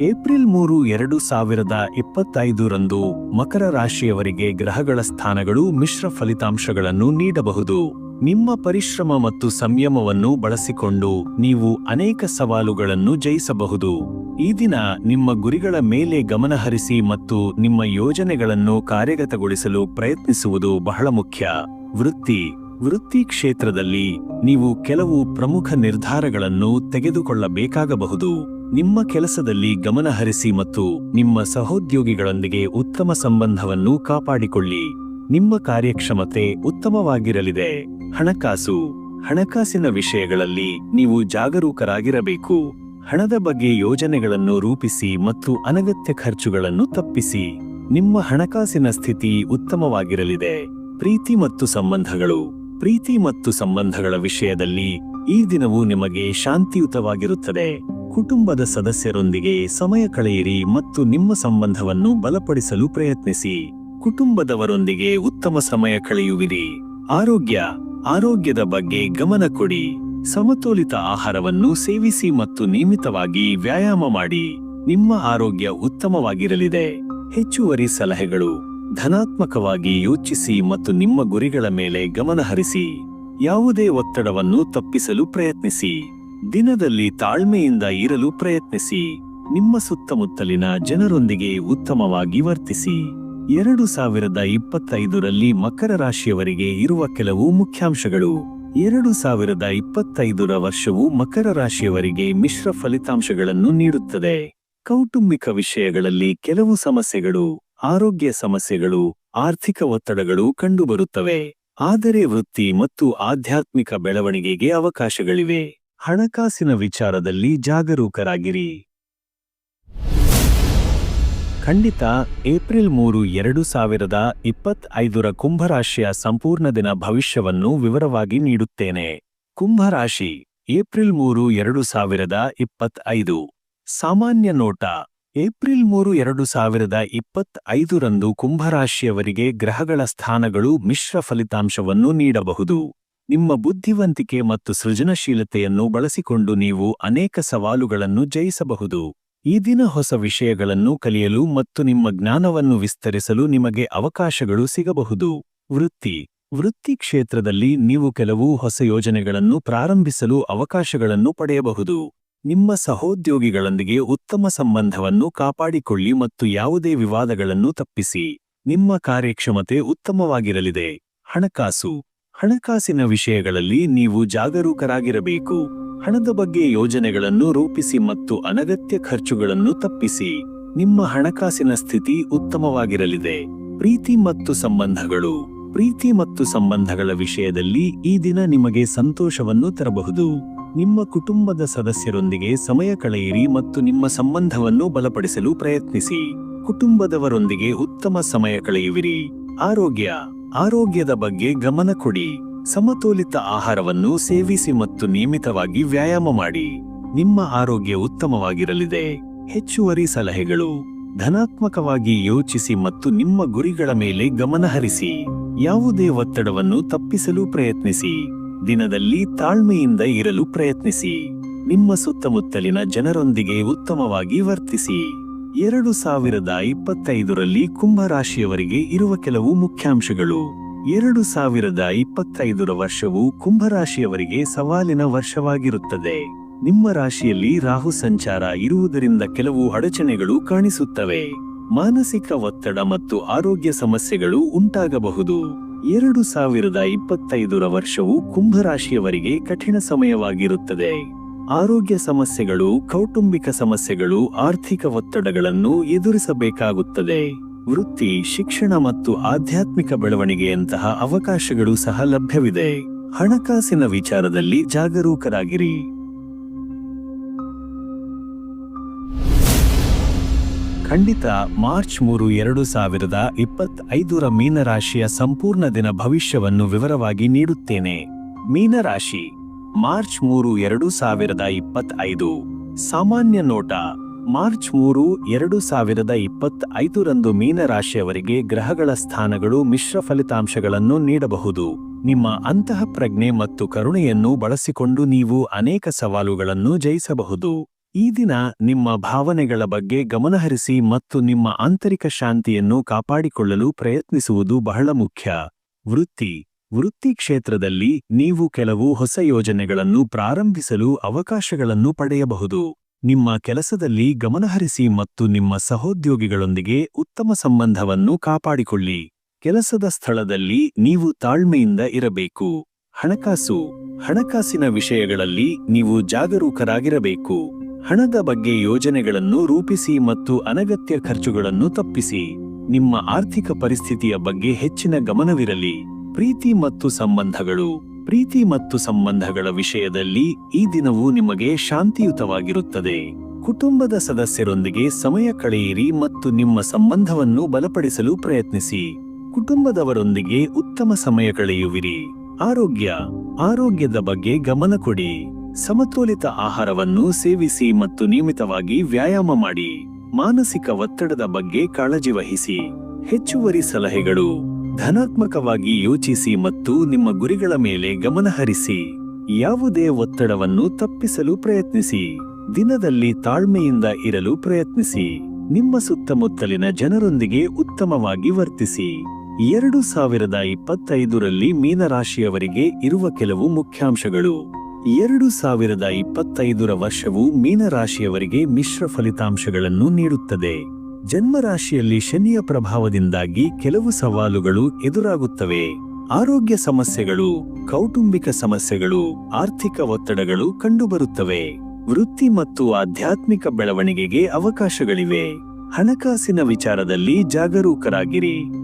ಏಪ್ರಿಲ್ ಮೂರು, ಎರಡು ಸಾವಿರದ ಇಪ್ಪತ್ತೈದರಂದು ಮಕರ ರಾಶಿಯವರಿಗೆ ಗ್ರಹಗಳ ಸ್ಥಾನಗಳು ಮಿಶ್ರ ಫಲಿತಾಂಶಗಳನ್ನು ನೀಡಬಹುದು. ನಿಮ್ಮ ಪರಿಶ್ರಮ ಮತ್ತು ಸಂಯಮವನ್ನು ಬಳಸಿಕೊಂಡು ನೀವು ಅನೇಕ ಸವಾಲುಗಳನ್ನು ಜಯಿಸಬಹುದು. ಈ ದಿನ ನಿಮ್ಮ ಗುರಿಗಳ ಮೇಲೆ ಗಮನಹರಿಸಿ ಮತ್ತು ನಿಮ್ಮ ಯೋಜನೆಗಳನ್ನು ಕಾರ್ಯಗತಗೊಳಿಸಲು ಪ್ರಯತ್ನಿಸುವುದು ಬಹಳ ಮುಖ್ಯ. ವೃತ್ತಿ. ವೃತ್ತಿ ಕ್ಷೇತ್ರದಲ್ಲಿ ನೀವು ಕೆಲವು ಪ್ರಮುಖ ನಿರ್ಧಾರಗಳನ್ನು ತೆಗೆದುಕೊಳ್ಳಬೇಕಾಗಬಹುದು. ನಿಮ್ಮ ಕೆಲಸದಲ್ಲಿ ಗಮನಹರಿಸಿ ಮತ್ತು ನಿಮ್ಮ ಸಹೋದ್ಯೋಗಿಗಳೊಂದಿಗೆ ಉತ್ತಮ ಸಂಬಂಧವನ್ನು ಕಾಪಾಡಿಕೊಳ್ಳಿ. ನಿಮ್ಮ ಕಾರ್ಯಕ್ಷಮತೆ ಉತ್ತಮವಾಗಿರಲಿದೆ. ಹಣಕಾಸು. ಹಣಕಾಸಿನ ವಿಷಯಗಳಲ್ಲಿ ನೀವು ಜಾಗರೂಕರಾಗಿರಬೇಕು. ಹಣದ ಬಗ್ಗೆ ಯೋಜನೆಗಳನ್ನು ರೂಪಿಸಿ ಮತ್ತು ಅನಗತ್ಯ ಖರ್ಚುಗಳನ್ನು ತಪ್ಪಿಸಿ. ನಿಮ್ಮ ಹಣಕಾಸಿನ ಸ್ಥಿತಿ ಉತ್ತಮವಾಗಿರಲಿದೆ. ಪ್ರೀತಿ ಮತ್ತು ಸಂಬಂಧಗಳು. ಪ್ರೀತಿ ಮತ್ತು ಸಂಬಂಧಗಳ ವಿಷಯದಲ್ಲಿ ಈ ದಿನವು ನಿಮಗೆ ಶಾಂತಿಯುತವಾಗಿರುತ್ತದೆ. ಕುಟುಂಬದ ಸದಸ್ಯರೊಂದಿಗೆ ಸಮಯ ಕಳೆಯಿರಿ ಮತ್ತು ನಿಮ್ಮ ಸಂಬಂಧವನ್ನು ಬಲಪಡಿಸಲು ಪ್ರಯತ್ನಿಸಿ. ಕುಟುಂಬದವರೊಂದಿಗೆ ಉತ್ತಮ ಸಮಯ ಕಳೆಯುವಿರಿ. ಆರೋಗ್ಯ. ಆರೋಗ್ಯದ ಬಗ್ಗೆ ಗಮನ ಕೊಡಿ. ಸಮತೋಲಿತ ಆಹಾರವನ್ನು ಸೇವಿಸಿ ಮತ್ತು ನಿಯಮಿತವಾಗಿ ವ್ಯಾಯಾಮ ಮಾಡಿ. ನಿಮ್ಮ ಆರೋಗ್ಯ ಉತ್ತಮವಾಗಿರಲಿದೆ. ಹೆಚ್ಚುವರಿ ಸಲಹೆಗಳು ಧನಾತ್ಮಕವಾಗಿ ಯೋಚಿಸಿ ಮತ್ತು ನಿಮ್ಮ ಗುರಿಗಳ ಮೇಲೆ ಗಮನಹರಿಸಿ ಯಾವುದೇ ಒತ್ತಡವನ್ನು ತಪ್ಪಿಸಲು ಪ್ರಯತ್ನಿಸಿ. ದಿನದಲ್ಲಿ ತಾಳ್ಮೆಯಿಂದ ಇರಲು ಪ್ರಯತ್ನಿಸಿ. ನಿಮ್ಮ ಸುತ್ತಮುತ್ತಲಿನ ಜನರೊಂದಿಗೆ ಉತ್ತಮವಾಗಿ ವರ್ತಿಸಿ. ಎರಡು ಸಾವಿರದ ಇಪ್ಪತ್ತೈದರಲ್ಲಿ ಮಕರ ರಾಶಿಯವರಿಗೆ ಇರುವ ಕೆಲವು ಮುಖ್ಯಾಂಶಗಳು. ಎರಡು ಸಾವಿರದ ಇಪ್ಪತ್ತೈದರ ವರ್ಷವು ಮಕರ ರಾಶಿಯವರಿಗೆ ಮಿಶ್ರ ಫಲಿತಾಂಶಗಳನ್ನು ನೀಡುತ್ತದೆ. ಕೌಟುಂಬಿಕ ವಿಷಯಗಳಲ್ಲಿ ಕೆಲವು ಸಮಸ್ಯೆಗಳು, ಆರೋಗ್ಯ ಸಮಸ್ಯೆಗಳು, ಆರ್ಥಿಕ ಒತ್ತಡಗಳು ಕಂಡುಬರುತ್ತವೆ. ಆದರೆ ವೃತ್ತಿ ಮತ್ತು ಆಧ್ಯಾತ್ಮಿಕ ಬೆಳವಣಿಗೆಗೆ ಅವಕಾಶಗಳಿವೆ. ಹಣಕಾಸಿನ ವಿಚಾರದಲ್ಲಿ ಜಾಗರೂಕರಾಗಿರಿ. ಖಂಡಿತ ಏಪ್ರಿಲ್ ಮೂರು, ಎರಡು ಸಾವಿರದ ಇಪ್ಪತ್ತೈದರ ಕುಂಭರಾಶಿಯ ಸಂಪೂರ್ಣ ದಿನ ಭವಿಷ್ಯವನ್ನು ವಿವರವಾಗಿ ನೀಡುತ್ತೇನೆ. ಕುಂಭರಾಶಿ, ಏಪ್ರಿಲ್ ಮೂರು, ಎರಡು ಸಾವಿರದ ಇಪ್ಪತ್ತೈದು. ಸಾಮಾನ್ಯ ನೋಟ, ಏಪ್ರಿಲ್ ಮೂರು, ಎರಡು ಸಾವಿರದ ಇಪ್ಪತ್ತೈದರಂದು ಕುಂಭರಾಶಿಯವರಿಗೆ ಗ್ರಹಗಳ ಸ್ಥಾನಗಳು ಮಿಶ್ರ ಫಲಿತಾಂಶವನ್ನು ನೀಡಬಹುದು. ನಿಮ್ಮ ಬುದ್ಧಿವಂತಿಕೆ ಮತ್ತು ಸೃಜನಶೀಲತೆಯನ್ನು ಬಳಸಿಕೊಂಡು ನೀವು ಅನೇಕ ಸವಾಲುಗಳನ್ನು ಜಯಿಸಬಹುದು. ಈ ದಿನ ಹೊಸ ವಿಷಯಗಳನ್ನು ಕಲಿಯಲು ಮತ್ತು ನಿಮ್ಮ ಜ್ಞಾನವನ್ನು ವಿಸ್ತರಿಸಲು ನಿಮಗೆ ಅವಕಾಶಗಳು ಸಿಗಬಹುದು. ವೃತ್ತಿ. ವೃತ್ತಿ ಕ್ಷೇತ್ರದಲ್ಲಿ ನೀವು ಕೆಲವು ಹೊಸ ಯೋಜನೆಗಳನ್ನು ಪ್ರಾರಂಭಿಸಲು ಅವಕಾಶಗಳನ್ನು ಪಡೆಯಬಹುದು. ನಿಮ್ಮ ಸಹೋದ್ಯೋಗಿಗಳೊಂದಿಗೆ ಉತ್ತಮ ಸಂಬಂಧವನ್ನು ಕಾಪಾಡಿಕೊಳ್ಳಿ ಮತ್ತು ಯಾವುದೇ ವಿವಾದಗಳನ್ನು ತಪ್ಪಿಸಿ. ನಿಮ್ಮ ಕಾರ್ಯಕ್ಷಮತೆ ಉತ್ತಮವಾಗಿರಲಿದೆ. ಹಣಕಾಸು. ಹಣಕಾಸಿನ ವಿಷಯಗಳಲ್ಲಿ ನೀವು ಜಾಗರೂಕರಾಗಿರಬೇಕು. ಹಣದ ಬಗ್ಗೆ ಯೋಜನೆಗಳನ್ನು ರೂಪಿಸಿ ಮತ್ತು ಅನಗತ್ಯ ಖರ್ಚುಗಳನ್ನು ತಪ್ಪಿಸಿ, ನಿಮ್ಮ ಹಣಕಾಸಿನ ಸ್ಥಿತಿ ಉತ್ತಮವಾಗಿರಲಿದೆ. ಪ್ರೀತಿ ಮತ್ತು ಸಂಬಂಧಗಳು. ಪ್ರೀತಿ ಮತ್ತು ಸಂಬಂಧಗಳ ವಿಷಯದಲ್ಲಿ ಈ ದಿನ ನಿಮಗೆ ಸಂತೋಷವನ್ನು ತರಬಹುದು. ನಿಮ್ಮ ಕುಟುಂಬದ ಸದಸ್ಯರೊಂದಿಗೆ ಸಮಯ ಕಳೆಯಿರಿ ಮತ್ತು ನಿಮ್ಮ ಸಂಬಂಧವನ್ನು ಬಲಪಡಿಸಲು ಪ್ರಯತ್ನಿಸಿ. ಕುಟುಂಬದವರೊಂದಿಗೆ ಉತ್ತಮ ಸಮಯ ಕಳೆಯುವಿರಿ. ಆರೋಗ್ಯ. ಆರೋಗ್ಯದ ಬಗ್ಗೆ ಗಮನ ಕೊಡಿ. ಸಮತೋಲಿತ ಆಹಾರವನ್ನು ಸೇವಿಸಿ ಮತ್ತು ನಿಯಮಿತವಾಗಿ ವ್ಯಾಯಾಮ ಮಾಡಿ. ನಿಮ್ಮ ಆರೋಗ್ಯ ಉತ್ತಮವಾಗಿರಲಿದೆ. ಹೆಚ್ಚುವರಿ ಸಲಹೆಗಳು. ಧನಾತ್ಮಕವಾಗಿ ಯೋಚಿಸಿ ಮತ್ತು ನಿಮ್ಮ ಗುರಿಗಳ ಮೇಲೆ ಗಮನಹರಿಸಿ ಯಾವುದೇ ಒತ್ತಡವನ್ನು ತಪ್ಪಿಸಲು ಪ್ರಯತ್ನಿಸಿ. ದಿನದಲ್ಲಿ ತಾಳ್ಮೆಯಿಂದ ಇರಲು ಪ್ರಯತ್ನಿಸಿ. ನಿಮ್ಮ ಸುತ್ತಮುತ್ತಲಿನ ಜನರೊಂದಿಗೆ ಉತ್ತಮವಾಗಿ ವರ್ತಿಸಿ. ಎರಡು ಸಾವಿರದ ಇಪ್ಪತ್ತೈದರಲ್ಲಿ ಕುಂಭರಾಶಿಯವರಿಗೆ ಇರುವ ಕೆಲವು ಮುಖ್ಯಾಂಶಗಳು. ಎರಡು ಸಾವಿರದ ಇಪ್ಪತ್ತೈದರ ವರ್ಷವು ಕುಂಭರಾಶಿಯವರಿಗೆ ಸವಾಲಿನ ವರ್ಷವಾಗಿರುತ್ತದೆ. ನಿಮ್ಮ ರಾಶಿಯಲ್ಲಿ ರಾಹು ಸಂಚಾರ ಇರುವುದರಿಂದ ಕೆಲವು ಅಡಚಣೆಗಳು ಕಾಣಿಸುತ್ತವೆ. ಮಾನಸಿಕ ಒತ್ತಡ ಮತ್ತು ಆರೋಗ್ಯ ಸಮಸ್ಯೆಗಳು ಉಂಟಾಗಬಹುದು. ಎರಡು ಸಾವಿರದ ಇಪ್ಪತ್ತೈದರ ವರ್ಷವು ಕುಂಭರಾಶಿಯವರಿಗೆ ಕಠಿಣ ಸಮಯವಾಗಿರುತ್ತದೆ. ಆರೋಗ್ಯ ಸಮಸ್ಯೆಗಳು, ಕೌಟುಂಬಿಕ ಸಮಸ್ಯೆಗಳು, ಆರ್ಥಿಕ ಒತ್ತಡಗಳನ್ನು ಎದುರಿಸಬೇಕಾಗುತ್ತದೆ. ವೃತ್ತಿ ಶಿಕ್ಷಣ ಮತ್ತು ಆಧ್ಯಾತ್ಮಿಕ ಬೆಳವಣಿಗೆಯಂತಹ ಅವಕಾಶಗಳು ಸಹ ಲಭ್ಯವಿದೆ. ಹಣಕಾಸಿನ ವಿಚಾರದಲ್ಲಿ ಜಾಗರೂಕರಾಗಿರಿ. ಖಂಡಿತ ಮಾರ್ಚ್ ಮೂರು ಎರಡು ಸಾವಿರದ ಇಪ್ಪತ್ತೈದರ ಮೀನರಾಶಿಯ ಸಂಪೂರ್ಣ ದಿನ ಭವಿಷ್ಯವನ್ನು ವಿವರವಾಗಿ ನೀಡುತ್ತೇನೆ. ಮೀನರಾಶಿ ಮಾರ್ಚ್ ಮೂರು ಎರಡು ಸಾವಿರದ ಇಪ್ಪತ್ತೈದು. ಸಾಮಾನ್ಯ ನೋಟ ಮಾರ್ಚ್ ಮೂರು, ಎರಡು ಸಾವಿರದ ಇಪ್ಪತ್ತೈದರಂದು ಮೀನರಾಶಿಯವರಿಗೆ ಗ್ರಹಗಳ ಸ್ಥಾನಗಳು ಮಿಶ್ರ ಫಲಿತಾಂಶಗಳನ್ನು ನೀಡಬಹುದು. ನಿಮ್ಮ ಅಂತಃ ಪ್ರಜ್ಞೆ ಮತ್ತು ಕರುಣೆಯನ್ನು ಬಳಸಿಕೊಂಡು ನೀವು ಅನೇಕ ಸವಾಲುಗಳನ್ನು ಜಯಿಸಬಹುದು. ಈ ದಿನ ನಿಮ್ಮ ಭಾವನೆಗಳ ಬಗ್ಗೆ ಗಮನಹರಿಸಿ ಮತ್ತು ನಿಮ್ಮ ಆಂತರಿಕ ಶಾಂತಿಯನ್ನು ಕಾಪಾಡಿಕೊಳ್ಳಲು ಪ್ರಯತ್ನಿಸುವುದು ಬಹಳ ಮುಖ್ಯ. ವೃತ್ತಿ. ವೃತ್ತಿ ಕ್ಷೇತ್ರದಲ್ಲಿ ನೀವು ಕೆಲವು ಹೊಸ ಯೋಜನೆಗಳನ್ನು ಪ್ರಾರಂಭಿಸಲು ಅವಕಾಶಗಳನ್ನು ಪಡೆಯಬಹುದು. ನಿಮ್ಮ ಕೆಲಸದಲ್ಲಿ ಗಮನಹರಿಸಿ ಮತ್ತು ನಿಮ್ಮ ಸಹೋದ್ಯೋಗಿಗಳೊಂದಿಗೆ ಉತ್ತಮ ಸಂಬಂಧವನ್ನು ಕಾಪಾಡಿಕೊಳ್ಳಿ. ಕೆಲಸದ ಸ್ಥಳದಲ್ಲಿ ನೀವು ತಾಳ್ಮೆಯಿಂದ ಇರಬೇಕು. ಹಣಕಾಸು. ಹಣಕಾಸಿನ ವಿಷಯಗಳಲ್ಲಿ ನೀವು ಜಾಗರೂಕರಾಗಿರಬೇಕು. ಹಣದ ಬಗ್ಗೆ ಯೋಜನೆಗಳನ್ನು ರೂಪಿಸಿ ಮತ್ತು ಅನಗತ್ಯ ಖರ್ಚುಗಳನ್ನು ತಪ್ಪಿಸಿ. ನಿಮ್ಮ ಆರ್ಥಿಕ ಪರಿಸ್ಥಿತಿಯ ಬಗ್ಗೆ ಹೆಚ್ಚಿನ ಗಮನವಿರಲಿ. ಪ್ರೀತಿ ಮತ್ತು ಸಂಬಂಧಗಳು. ಪ್ರೀತಿ ಮತ್ತು ಸಂಬಂಧಗಳ ವಿಷಯದಲ್ಲಿ ಈ ದಿನವು ನಿಮಗೆ ಶಾಂತಿಯುತವಾಗಿರುತ್ತದೆ. ಕುಟುಂಬದ ಸದಸ್ಯರೊಂದಿಗೆ ಸಮಯ ಕಳೆಯಿರಿ ಮತ್ತು ನಿಮ್ಮ ಸಂಬಂಧವನ್ನು ಬಲಪಡಿಸಲು ಪ್ರಯತ್ನಿಸಿ. ಕುಟುಂಬದವರೊಂದಿಗೆ ಉತ್ತಮ ಸಮಯ ಕಳೆಯುವಿರಿ. ಆರೋಗ್ಯ, ಆರೋಗ್ಯದ ಬಗ್ಗೆ ಗಮನ ಕೊಡಿ. ಸಮತೋಲಿತ ಆಹಾರವನ್ನು ಸೇವಿಸಿ ಮತ್ತು ನಿಯಮಿತವಾಗಿ ವ್ಯಾಯಾಮ ಮಾಡಿ. ಮಾನಸಿಕ ಒತ್ತಡದ ಬಗ್ಗೆ ಕಾಳಜಿ ವಹಿಸಿ. ಹೆಚ್ಚುವರಿ ಸಲಹೆಗಳು. ಧನಾತ್ಮಕವಾಗಿ ಯೋಚಿಸಿ ಮತ್ತು ನಿಮ್ಮ ಗುರಿಗಳ ಮೇಲೆ ಗಮನಹರಿಸಿ ಯಾವುದೇ ಒತ್ತಡವನ್ನು ತಪ್ಪಿಸಲು ಪ್ರಯತ್ನಿಸಿ. ದಿನದಲ್ಲಿ ತಾಳ್ಮೆಯಿಂದ ಇರಲು ಪ್ರಯತ್ನಿಸಿ. ನಿಮ್ಮ ಸುತ್ತಮುತ್ತಲಿನ ಜನರೊಂದಿಗೆ ಉತ್ತಮವಾಗಿ ವರ್ತಿಸಿ. ಎರಡು ಸಾವಿರದ ಇಪ್ಪತ್ತೈದರಲ್ಲಿ ಮೀನರಾಶಿಯವರಿಗೆ ಇರುವ ಕೆಲವು ಮುಖ್ಯಾಂಶಗಳು. ಎರಡು ಸಾವಿರದ ಇಪ್ಪತ್ತೈದರ ವರ್ಷವು ಮೀನರಾಶಿಯವರಿಗೆ ಮಿಶ್ರ ಫಲಿತಾಂಶಗಳನ್ನು ನೀಡುತ್ತದೆ. ಜನ್ಮರಾಶಿಯಲ್ಲಿ ಶನಿಯ ಪ್ರಭಾವದಿಂದಾಗಿ ಕೆಲವು ಸವಾಲುಗಳು ಎದುರಾಗುತ್ತವೆ. ಆರೋಗ್ಯ ಸಮಸ್ಯೆಗಳು, ಕೌಟುಂಬಿಕ ಸಮಸ್ಯೆಗಳು, ಆರ್ಥಿಕ ಒತ್ತಡಗಳು ಕಂಡುಬರುತ್ತವೆ. ವೃತ್ತಿ ಮತ್ತು ಆಧ್ಯಾತ್ಮಿಕ ಬೆಳವಣಿಗೆಗೆ ಅವಕಾಶಗಳಿವೆ. ಹಣಕಾಸಿನ ವಿಚಾರದಲ್ಲಿ ಜಾಗರೂಕರಾಗಿರಿ.